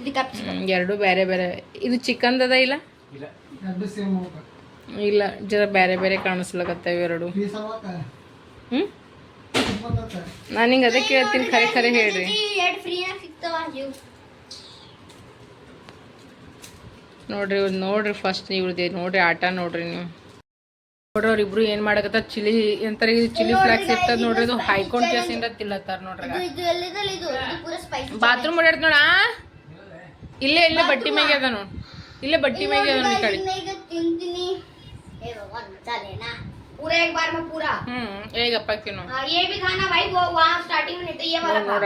ಇದು ಕ್ಯಾಪ್ಸಿಕಮ್. ಎರಡು ಬೇರೆ ಬೇರೆ ಇದು ಚಿಕನ್ ಅದ ಇಲ್ಲ? ಇಲ್ಲ ಜರ ಬೇರೆ ಬೇರೆ ಕಾಣಿಸ್ಲಕತ್ತವ ಎರಡು. ಹ್ಮ್? ನಾನು ಹಿಂಗೆ ಅದೇ ಕೇಳ್ತೀನಿ ಖರೆ ಖರೆ ಹೇಳ್ರಿ. ನೋಡ್ರಿ ಇವ್ರು ನೋಡ್ರಿ ಫಸ್ಟ್ ಇವ್ರದ್ದು ನೋಡ್ರಿ ಆಟ ನೋಡ್ರಿ ನೀವು. ನೋಡ್ರಿ ಅವ್ರಿಬ್ರು ಏನ್ ಮಾಡಕತ್ತ ಚಿಲಿ ಅಂತಾರೆ ಚಿಲಿ ಫ್ಲಾಕ್ಸ್ ಇರ್ತದ ನೋಡ್ರಿ ಇದು ಹೈಕೊಂಡ್ ಕೇಸಿಂದ ತಿಲ್ಲತ್ತಾರ ನೋಡ್ರಿ ಬಾತ್ರೂಮ್ ಓಡಾಡ್ತ ನೋಡ ಇಲ್ಲೇ ಇಲ್ಲೇ ಬಟ್ಟಿ ಮ್ಯಾಗೆ ಅದ ನೋಡ್. ಇಲ್ಲೇ ಬಟ್ಟಿ ಮೇಗೆ ಅದ ನೋಡಿ ಕಡೆ.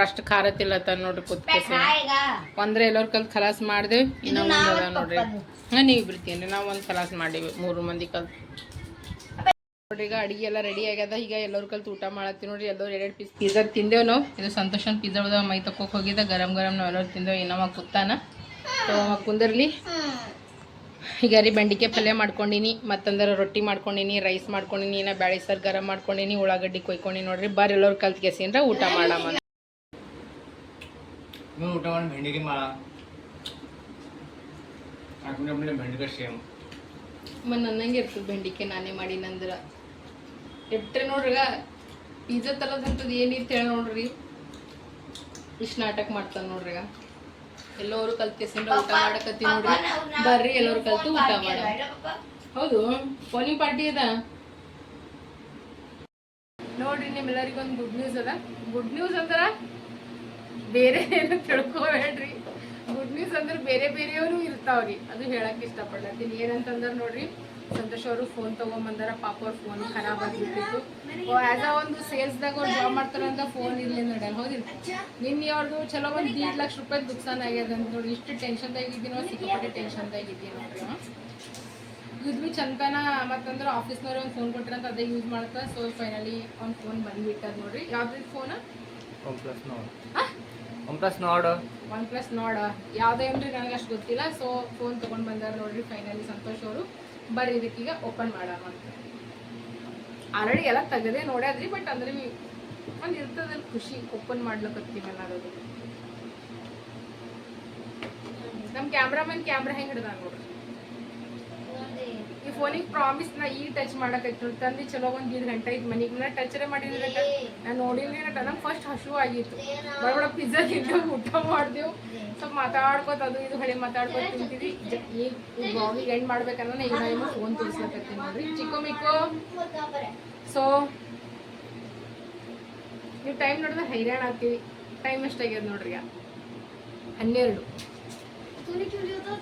ಅಷ್ಟು ಖಾರ ತಿಲ್ಲತ್ತಾರ ನೋಡ್ರಿ ಕುತ್ಕೇಸಿ ಒಂದ್ರೆ ಎಲ್ಲರೂ ಕಲ್ತ್ ಖಲಾಸ್ ಮಾಡ್ದೆ ಇನ್ನೊಂದು ಅದ ನೋಡ್ರಿ. ನೀವ್ ನೀವು ಬಿಡ್ತೀನಿ ನಾವು ಒಂದು ಖಲಾಸ್ ಮಾಡಿವಿ ಮೂರು ಮಂದಿ ಕಲ್ತು. ನೋಡ್ರಿ ಈಗ ಅಡಿಗೆ ಎಲ್ಲ ರೆಡಿ ಆಗ್ಯದ. ಈಗ ಎಲ್ಲರ ಕಲ್ತು ಊಟ ಮಾಡತ್ತಿ ನೋಡ್ರಿ. ಎಲ್ಲರೂ ಎರಡು ಪೀಸ್ ಪಿಜ್ಜಾ ತಿಂದೇವು ನಾವು ಇದು ಸಂತೋಷನ್ ಪಿಜ್ಜಾ ಬದ ಮೈ ತಕ್ಕೋಕ್ ಹೋಗಿದ್ದ. ಗರಂ ಗರಂ ನಾವು ಎಲ್ಲರೂ ತಿಂದೇವು. ಏನವ ಕುತ್ತಾನ ಕುಂದಿರ್ಲಿ. ಈಗ ರೀ ಬೆಂಡಿಕೆ ಪಲ್ಯ ಮಾಡ್ಕೊಂಡಿನಿ. ಮತ್ತಂದ್ರೆ ರೊಟ್ಟಿ ಮಾಡ್ಕೊಂಡಿನಿ ರೈಸ್ ಮಾಡ್ಕೊಂಡಿನಿ ಇನ್ನ ಬ್ಯಾಳಿ ಸರ್ ಗರಂ ಮಾಡ್ಕೊಂಡಿನಿ ಉಳ್ಳಾಗಡ್ಡಿ ಕೊಯ್ಕೊಂಡಿ ನೋಡ್ರಿ. ಬರ್ ಎಲ್ಲರೂ ಕಲ್ತ್ ಕೆಸಿಂದ್ರ ಊಟ ಮಾಡಮ್ಮ ನನ್ನಂಗೆ ಇರ್ತದೆ ಬೆಂಡಿಕೆ ನಾನೇ ಮಾಡಿ ನಂದ್ರ ಎಟ್ರೆ ನೋಡ್ರಿಗ ಪಿಜ್ಜಾ ತಲದಂಥದ್ದು ಏನಿತ್ತು ಹೇಳಿ ನೋಡ್ರಿ. ಇಷ್ಟು ನಾಟಕ ಮಾಡ್ತಾನೆ ನೋಡ್ರಿಗ. ಎಲ್ಲರೂ ಕಲ್ತ್ಕೆಸಿಂದ ಊಟ ಮಾಡಕತ್ತಿ ನೋಡ್ರಿ. ಬರ್ರಿ ಎಲ್ಲರೂ ಕಲ್ತು ಊಟ ಮಾಡ. ಹೌದು ಪೋಲಿ ಪಾರ್ಟಿ ಅದ. ನೋಡ್ರಿ ನಿಮ್ಮೆಲ್ಲರಿಗೊಂದು ಗುಡ್ ನ್ಯೂಸ್ ಅದ. ಗುಡ್ ನ್ಯೂಸ್ ಅಂದ್ರ ಬೇರೆ ಏನು ತಿಳ್ಕೊಬೇಡ್ರಿ. ಗುಡ್ ನ್ಯೂಸ್ ಅಂದ್ರೆ ಬೇರೆ ಬೇರೆಯವರು ಇರ್ತಾವ್ರಿ. ಅದು ಹೇಳಕ್ ಇಷ್ಟಪಡ್ಲತ್ತೀನಿ. ಏನಂತಂದ್ರೆ ನೋಡ್ರಿ ಸಂತೋಷ್ ಅವರು ಫೋನ್ ತಗೊಂಡ್ಬಂದಾರ ಪಾಪ ಅವ್ರ ಫೋನ್ ಖರಾಬ್ ಆಗಿರ್ತಿತ್ತು ಆಸ್ ಅ ಒಂದು ಸೇಲ್ಸ್ದಾಗ ಅವ್ರು ಜಾಬ್ ಮಾಡ್ತಾರಂತ ಫೋನ್ ಇರಲಿಲ್ಲ ನೋಡಿ ಹೌದಿಲ್ಲ? ನಿನ್ನೆ ಅವ್ರದ್ದು ಚಲೋ ಒಂದು ದೀಡ್ ಲಕ್ಷ ರೂಪಾಯಿ ನುಕ್ಸಾನ್ ಆಗ್ಯದ ನೋಡಿ ಇಷ್ಟು ಟೆನ್ಷನ್ದಾಗ ಇದ್ದೀನೋ ಸಿಕ್ಕಾಪಟ್ಟೆ ಟೆನ್ಷನ್ದಾಗ ಇದ್ದೀನಿ ನೋಡ್ರಿ ಯೂಸ್ ಬಿ ಚಂದನ ಮತ್ತಂದ್ರೆ ಆಫೀಸ್ನವ್ರು ಒಂದು ಫೋನ್ ಕೊಟ್ರಂತ ಅದೇ ಯೂಸ್ ಮಾಡ್ತಾ ಸೊ ಫೈನಲಿ ಅವ್ನ ಫೋನ್ ಬಂದ್ಬಿಟ್ಟದ ನೋಡ್ರಿ. ಯಾವ್ದ್ರ ಫೋನ್ ಒನ್ ಪ್ಲಸ್ ನೋಡ್ ಒನ್ ಪ್ಲಸ್ ನೋಡ್ ಒನ್ ಪ್ಲಸ್ ಅಂದ್ರೆ ನನಗೆ ಅಷ್ಟು ಗೊತ್ತಿಲ್ಲ ಸೊ ಫೋನ್ ತಗೊಂಡ್ ಬಂದಾರ ನೋಡ್ರಿ ಫೈನಲಿ ಸಂತೋಷ್ ಅವರು. ಬರ್ರಿ ಇದಕ್ಕೀಗ ಓಪನ್ ಮಾಡೋಣ ಅಂತ. ಆಲ್ರೆಡಿ ಎಲ್ಲ ತೆಗದೇ ನೋಡ್ಯಾದ್ರಿ ಬಟ್ ಅಂದ್ರೆ ಒಂದು ಇರ್ತದಲ್ಲಿ ಖುಷಿ ಓಪನ್ ಮಾಡ್ಲಕತ್ತೀವಲ್ಲ ಅದು ನಮ್ಮ ಕ್ಯಾಮ್ರಾಮನ್ ಕ್ಯಾಮ್ರಾ ಹೆಂಗೆ ಹಿಡ್ದ ನೋಡ್ರಿ. ಈ ಫೋನಿಗೆ ಪ್ರಾಮಿಸ್ ನಾ ಈ ಟಚ್ ಮಾಡಕೈತಿ ನೋಡಿ. ತಂದು ಚಲೋ ಒಂದು ಈದ್ ಗಂಟೆ ಐತಿ ಮನೆಗೆ ನಾ ಟಚ್ರೆ ಮಾಡಿದ್ರೆ ನಾನು ನೋಡಿದ್ರಿ ನಟ ನಂಗೆ ಫಸ್ಟ್ ಹಸು ಆಗಿತ್ತು. ಬಡ ಪಿಜ್ಜಾ ತಿಂದು ಊಟ ಮಾಡ್ದೆವು. ಸ್ವಲ್ಪ ಮಾತಾಡ್ಕೋತ ಅದು ಇದು ಹಳೆ ಮಾತಾಡ್ಕೋತ ತಿಂತೀವಿ ಈಗ ಬ್ಲಾಗಿಗೆ ಎಂಡ್ ಮಾಡ್ಬೇಕನ್ನ ಈಗ ನಾನು ಫೋನ್ ತೋರಿಸ್ಲಕತ್ತೀನಿ ನೋಡ್ರಿ. ಚಿಕ್ಕೋ ಮಿಕ್ಕೋ. ಸೊ ನೀವು ಟೈಮ್ ನೋಡಿದ್ರೆ ಹೈರಾಣ ಆಗ್ತೀವಿ. ಟೈಮ್ ಎಷ್ಟಾಗ್ಯದ ನೋಡ್ರಿ ಹನ್ನೆರಡು.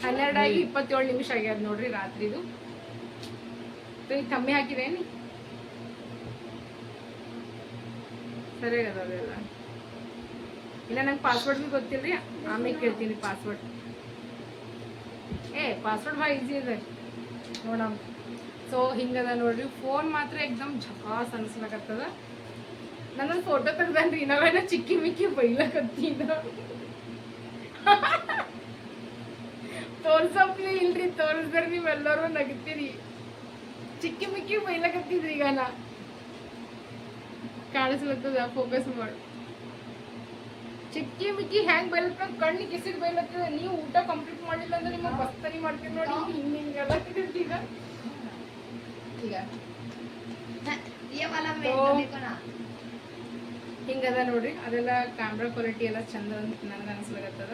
ಹನ್ನೆರಡಾಗಿ ಇಪ್ಪತ್ತೇಳು ನಿಮಿಷ ಆಗ್ಯದ ನೋಡ್ರಿ ರಾತ್ರಿದು. ಈಗ ಕಮ್ಮಿ ಹಾಕಿದೇನಿ ಸರಿ ಅದ ಅದೆಲ್ಲ ಇಲ್ಲ, ನಂಗೆ ಪಾಸ್ವರ್ಡ್ ಭೀ ಗೊತ್ತಿಲ್ರಿ. ಆಮೇಲೆ ಕೇಳ್ತೀನಿ ಪಾಸ್ವರ್ಡ್ ಏ ಪಾಸ್ವರ್ಡ್ ಭಾಳ ಈಸಿ ಇದೆ. ನೋಡಮ್. ಸೊ ಹಿಂಗದ ನೋಡ್ರಿ. ಫೋನ್ ಮಾತ್ರ ಎಕ್ದಮ್ ಝಕಾಸ್ ಅನ್ಸ್ಲಕತ್ತದ. ನನ್ನ ಫೋಟೋ ತೆಗ್ದನ್ರಿ. ನಾವೇನ ಚಿಕ್ಕಿ ಮಿಕ್ಕಿ ಬೈಲಕತ್ತೀನ ತೋರ್ಸಪ್ಲಿ ಇಲ್ರಿ, ತೋರಿಸ್ದ್ರೆ ನೀವೆಲ್ಲರೂ ನಗ್ತೀರಿ. ಚಿಕ್ಕಿ ಮಿಕ್ಕಿ ಬೈಲಕತ್ತಿದ್ರಿ ಈಗ ನಾ. ಕಾಣಿಸ್ಲತ್ತದ ಫೋಕಸ್ ಮಾಡು. ಚಿಕ್ಕಿ ಮಿಕ್ಕಿ ಹೆಂಗ್ ಬೈಲತ್ತ ಕಣ್ಣಿಗೆ ಕಿಸಿದ್ ಬೈಲತ್ತದ. ನೀವು ಊಟ ಕಂಪ್ಲೀಟ್ ಮಾಡಿಲ್ಲ ಅಂದ್ರೆ ನಿಮಗೆ ಬಸ್ತನಿ ಮಾಡ್ತೀವಿ ನೋಡಿ ಹಿಂಗೆ ಹಿಂಗ್ ಎಲ್ಲತ್ತಿದ್ದೀರಿ ಈಗ. ಈಗ. ಹಿಂಗದ ನೋಡ್ರಿ ಅದೆಲ್ಲ ಕ್ಯಾಮ್ರಾ ಕ್ವಾಲಿಟಿ ಎಲ್ಲ ಚಂದ ಅಂತ ನನಗೆ ಅನಿಸ್ಲಾಗತ್ತದ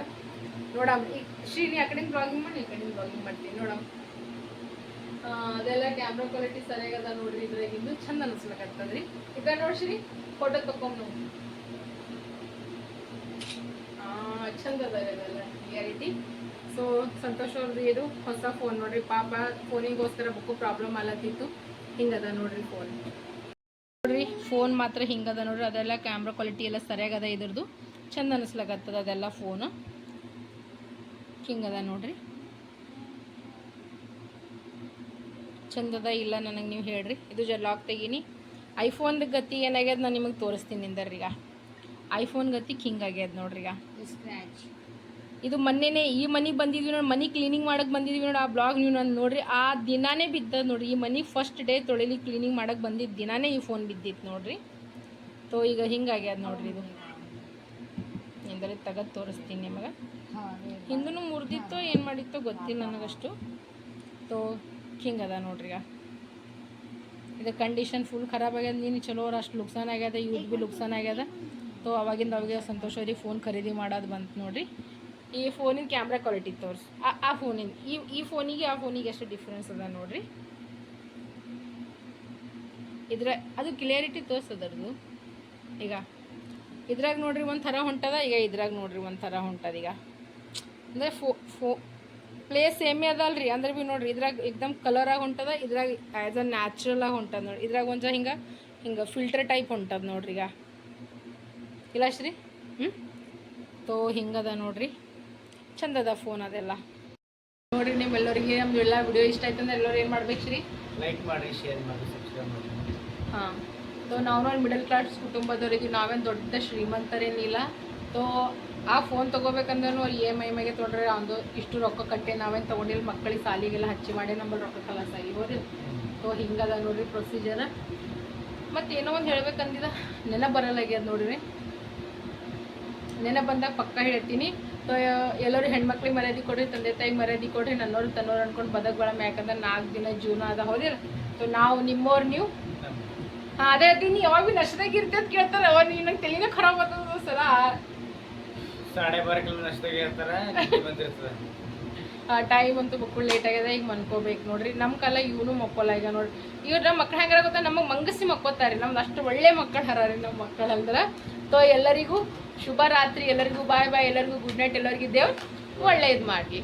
ನೋಡಮ್ ಈಗ ಶ್ರೀನಿ ಆ ಕಡೆಯಿಂದ ಬ್ಲಾಗಿಂಗ್ ಮಾಡಿ ಈ ಕಡೆ ಬ್ಲಾಗಿಂಗ್ ಮಾಡ್ತೀನಿ ನೋಡಮ್. ಅದೆಲ್ಲ ಕ್ಯಾಮ್ರಾ ಕ್ವಾಲಿಟಿ ಸರಿಯಾಗದ ನೋಡ್ರಿ ಇದ್ರಾಗಿಂದು ಚಂದ ಅನಿಸ್ಬೇಕಾಗ್ತದ್ರಿ. ಈಗ ನೋಡಿ ಶ್ರೀ ಫೋಟೋ ತಕೊಂಡ್ ನೋಡಿ ಚಂದ ಸೊ ಸಂತೋಷ್ ಅವ್ರದ್ದು ಇದು ಹೊಸ ಫೋನ್ ನೋಡ್ರಿ. ಪಾಪ ಫೋನಿಗೋಸ್ಕರ ಬುಕ್ಕು ಪ್ರಾಬ್ಲಮ್ ಆಲತ್ತಿತ್ತು ಹಿಂಗದ ನೋಡ್ರಿ ಫೋನ್ ನೋಡ್ರಿ ಫೋನ್ ಮಾತ್ರ ಹಿಂಗದ ನೋಡ್ರಿ. ಅದೆಲ್ಲ ಕ್ಯಾಮ್ರಾ ಕ್ವಾಲಿಟಿ ಎಲ್ಲ ಸರಿಯಾಗದ ಇದ್ರದ್ದು. ಚಂದ ಅನಿಸ್ಲಾಗತ್ತದ ಅದೆಲ್ಲ ಫೋನು ಹಿಂಗದ ನೋಡ್ರಿ. ಚಂದದ ಇಲ್ಲ ನನಗೆ ನೀವು ಹೇಳ್ರಿ. ಇದು ಜ ಲಾಕ್ ತೆಗೀನಿ. ಐಫೋನ್ ಗತಿ ಏನಾಗ್ಯದ ನಾನು ನಿಮಗೆ ತೋರಿಸ್ತೀನಿ ನಿಂದರ್ರೀಗ ಐಫೋನ್ ಗತಿ ಕಿಂಗ್ ಆಗ್ಯದ ನೋಡ್ರಿ ಈಗ ಸ್ಕ್ರ್ಯಾಚ್ ಇದು ಮೊನ್ನೆನೇ ಈ ಮನೆಗೆ ಬಂದಿದ್ವಿ ನೋಡಿ ಮನೆ ಕ್ಲೀನಿಂಗ್ ಮಾಡೋಕ್ಕೆ ಬಂದಿದ್ವಿ ನೋಡಿ ಆ ಬ್ಲಾಗ್ ನೀವು ನಾನು ನೋಡ್ರಿ ಆ ದಿನಾನೇ ಬಿದ್ದದ ನೋಡ್ರಿ ಈ ಮನೆ ಫಸ್ಟ್ ಡೇ ತೊಳಿಲಿ ಕ್ಲೀನಿಂಗ್ ಮಾಡೋಕ್ಕೆ ಬಂದಿದ್ದ ದಿನಾನೇ ಈ ಫೋನ್ ಬಿದ್ದಿತ್ತು ನೋಡ್ರಿ. ತೋ ಈಗ ಹಿಂಗಾಗ್ಯದ ನೋಡ್ರಿ ಇದು. ಎಂದರೆ ತಗದ್ ತೋರಿಸ್ತೀನಿ ನಿಮಗೆ. ಹಿಂದೂ ಮುರಿದಿತ್ತೋ ಏನು ಮಾಡಿತ್ತೋ ಗೊತ್ತಿಲ್ಲ ನನಗಷ್ಟು. ತೋ ಹಿಂಗದ ನೋಡ್ರಿ ಈಗ. ಇದು ಕಂಡೀಷನ್ ಫುಲ್ ಖರಾಬ್ ಆಗ್ಯದ, ನೀನು ಚಲೋ ಅವ್ರು ಅಷ್ಟು ಲುಕ್ಸಾನ್ ಆಗ್ಯದ ಯೂತ್ ಭೀ ಲುಕ್ಸಾನ್ ಆಗ್ಯದ. ತೋ, ಅವಾಗಿಂದ ಅವಾಗ ಸಂತೋಷ ಅವ್ರಿಗೆ ಫೋನ್ ಖರೀದಿ ಮಾಡೋದು ಬಂತು ನೋಡ್ರಿ. ಈ ಫೋನಿನ ಕ್ಯಾಮ್ರಾ ಕ್ವಾಲಿಟಿ ತೋರಿಸಿ. ಆ ಫೋನಿನ ಈ ಈ ಫೋನಿಗೆ ಆ ಫೋನಿಗೆ ಎಷ್ಟು ಡಿಫ್ರೆನ್ಸ್ ಅದ ನೋಡ್ರಿ. ಇದ್ರ, ಅದು ಕ್ಲಿಯರಿಟಿ ತೋರಿಸೋದ್ರದ್ದು ಈಗ, ಇದ್ರಾಗ ನೋಡ್ರಿ ಒಂಥರ ಥರ ಹೊಂಟದ, ಈಗ ಇದ್ರಾಗ ನೋಡ್ರಿ ಒಂಥರ ಥರ ಹೊಂಟದ ಈಗ. ಅಂದರೆ ಫೋ ಫೋ ಪ್ಲೇಸ್ ಸೇಮೇ ಅದಲ್ರಿ. ಅಂದ್ರೆ ಭೀ ನೋಡ್ರಿ ಇದ್ರಾಗ ಎಕ್ದಮ್ ಕಲರಾಗಿ ಹೊಂಟದ ಇದ್ರಾಗ ಆ್ಯಸ್ ಅ ನ್ಯಾಚುರಲ್ ಆಗಿ ಹೊಂಟದ ನೋಡ್ರಿ. ಇದ್ರಾಗ ಒಂಜ ಹಿಂಗೆ ಹಿಂಗೆ ಫಿಲ್ಟರ್ ಟೈಪ್ ಹೊಂಟದ ನೋಡ್ರಿ ಈಗ. ಇಲ್ಲ ಶ್ರೀ ಹ್ಞೂ ತೋ ಹಿಂಗದ ನೋಡ್ರಿ. ಚಂದದ ಫೋನ್ ಅದೆಲ್ಲ. ನೋಡ್ರಿ ನಿಮ್ಮೆಲ್ಲರಿಗೆ ನಮ್ದು ಎಲ್ಲ ವಿಡಿಯೋ ಇಷ್ಟ ಆಯ್ತು ಅಂದ್ರೆ ಎಲ್ಲರೂ ಏನು ಮಾಡ್ಬೇಕು ಶ್ರೀ? ಲೈಕ್ ಮಾಡಿ ಶೇರ್ ಮಾಡಿ ಸಬ್ಸ್ಕ್ರೈಬ್ ಮಾಡಿ ಹಾಂ. ಸೊ ನಾವು ಮಿಡಲ್ ಕ್ಲಾಸ್ ಕುಟುಂಬದವರಿಗೆ ನಾವೇನು ದೊಡ್ಡ ಶ್ರೀಮಂತರೇನಿಲ್ಲ. ಸೊ ಆ ಫೋನ್ ತೊಗೋಬೇಕಂದ್ರೂ ಇ ಎಂ ಐ ಮೇಲೆ ತೊಗೊಂಡ್ರೆ ಒಂದು ಇಷ್ಟು ರೊಕ್ಕ ಕಟ್ಟೆ ನಾವೇನು ತೊಗೊಂಡಿಲ್ಲ, ಮಕ್ಕಳಿಗೆ ಸಾಲಿಗೆಲ್ಲ ಹಚ್ಚಿ ಮಾಡಿ ನಮ್ಮಲ್ಲಿ ರೊಕ್ಕ ಕಲಾಸ ಆಗಿರ್ಬೋದು ಸೊ ಹಿಂಗದ ನೋಡ್ರಿ ಪ್ರೊಸೀಜರ್ ಮತ್ತು ಏನೋ ಒಂದು ಹೇಳ್ಬೇಕಂದಿದ. ನೆನಪು ಬರಲಾಗ್ಯದ ನೋಡ್ರಿ. ನೆನಪು ಬಂದಾಗ ಪಕ್ಕ ಹೇಳ್ತೀನಿ. ಎಲ್ಲರೂ ಹೆಣ್ಮಕ್ಳಿಗೆ ಮರ್ಯಾದಿ ಕೊಡ್ರಿ, ತಂದೆ ತಾಯಿಗೆ ಮರ್ಯಾದೆ ಕೊಡ್ರಿ, ನನ್ನೋರು ತನ್ನೋರು ಅನ್ಕೊಂಡು ಬಳ ಯಾಕಂದ್ರೆ ನಾಲ್ಕು ದಿನ ಜೀವನ ಅದ, ಹೌದಿರ? ಸೊ ನಾವು ನಿಮ್ಮವ್ರು ನೀವು. ಹಾಂ, ಅದೇ ಹೇಳ್ತೀನಿ ಯಾವಾಗ ಭೀ ನಶದಾಗ ಅಂತ ಕೇಳ್ತಾರೆ. ಅವ ನೀನು ನಂಗೆ ತಲೆನೇ ಖರಾಬ್ ಆಗ್ತದ ಸಲ. ಸಾಡೆ ಟೈಮ್ ಅಂತೂ ಮಕ್ಕಳು ಲೇಟ್ ಆಗ್ಯದ ಈಗ ಮನ್ಕೋಬೇಕು ನೋಡ್ರಿ. ನಮ್ ಕಾಲ ಇವನು ಮಕ್ಕೋಲ್ಲ ಈಗ ನೋಡ್ರಿ. ಇವ್ರು ನಮ್ಮ ಮಕ್ಳು ಹೆಂಗಾರ ಗೊತ್ತಾ? ನಮಗೆ ಮಂಗಸಿ ಮಕ್ಕೋತಾರೆ ನಮ್ದು ಅಷ್ಟು ಒಳ್ಳೆ ಮಕ್ಕಳು ಹರಾರಿ ನಮ್ಮ ಮಕ್ಕಳು ಅಂದ್ರೆ. ಸೊ ಎಲ್ಲರಿಗೂ ಶುಭ ರಾತ್ರಿ. ಎಲ್ಲರಿಗೂ ಬಾಯ್ ಬಾಯ್ ಎಲ್ಲರಿಗೂ ಗುಡ್ ನೈಟ್ ಎಲ್ಲರಿಗೂ ದೇವ್ರು ಒಳ್ಳೇದ್ ಮಾಡಲಿ.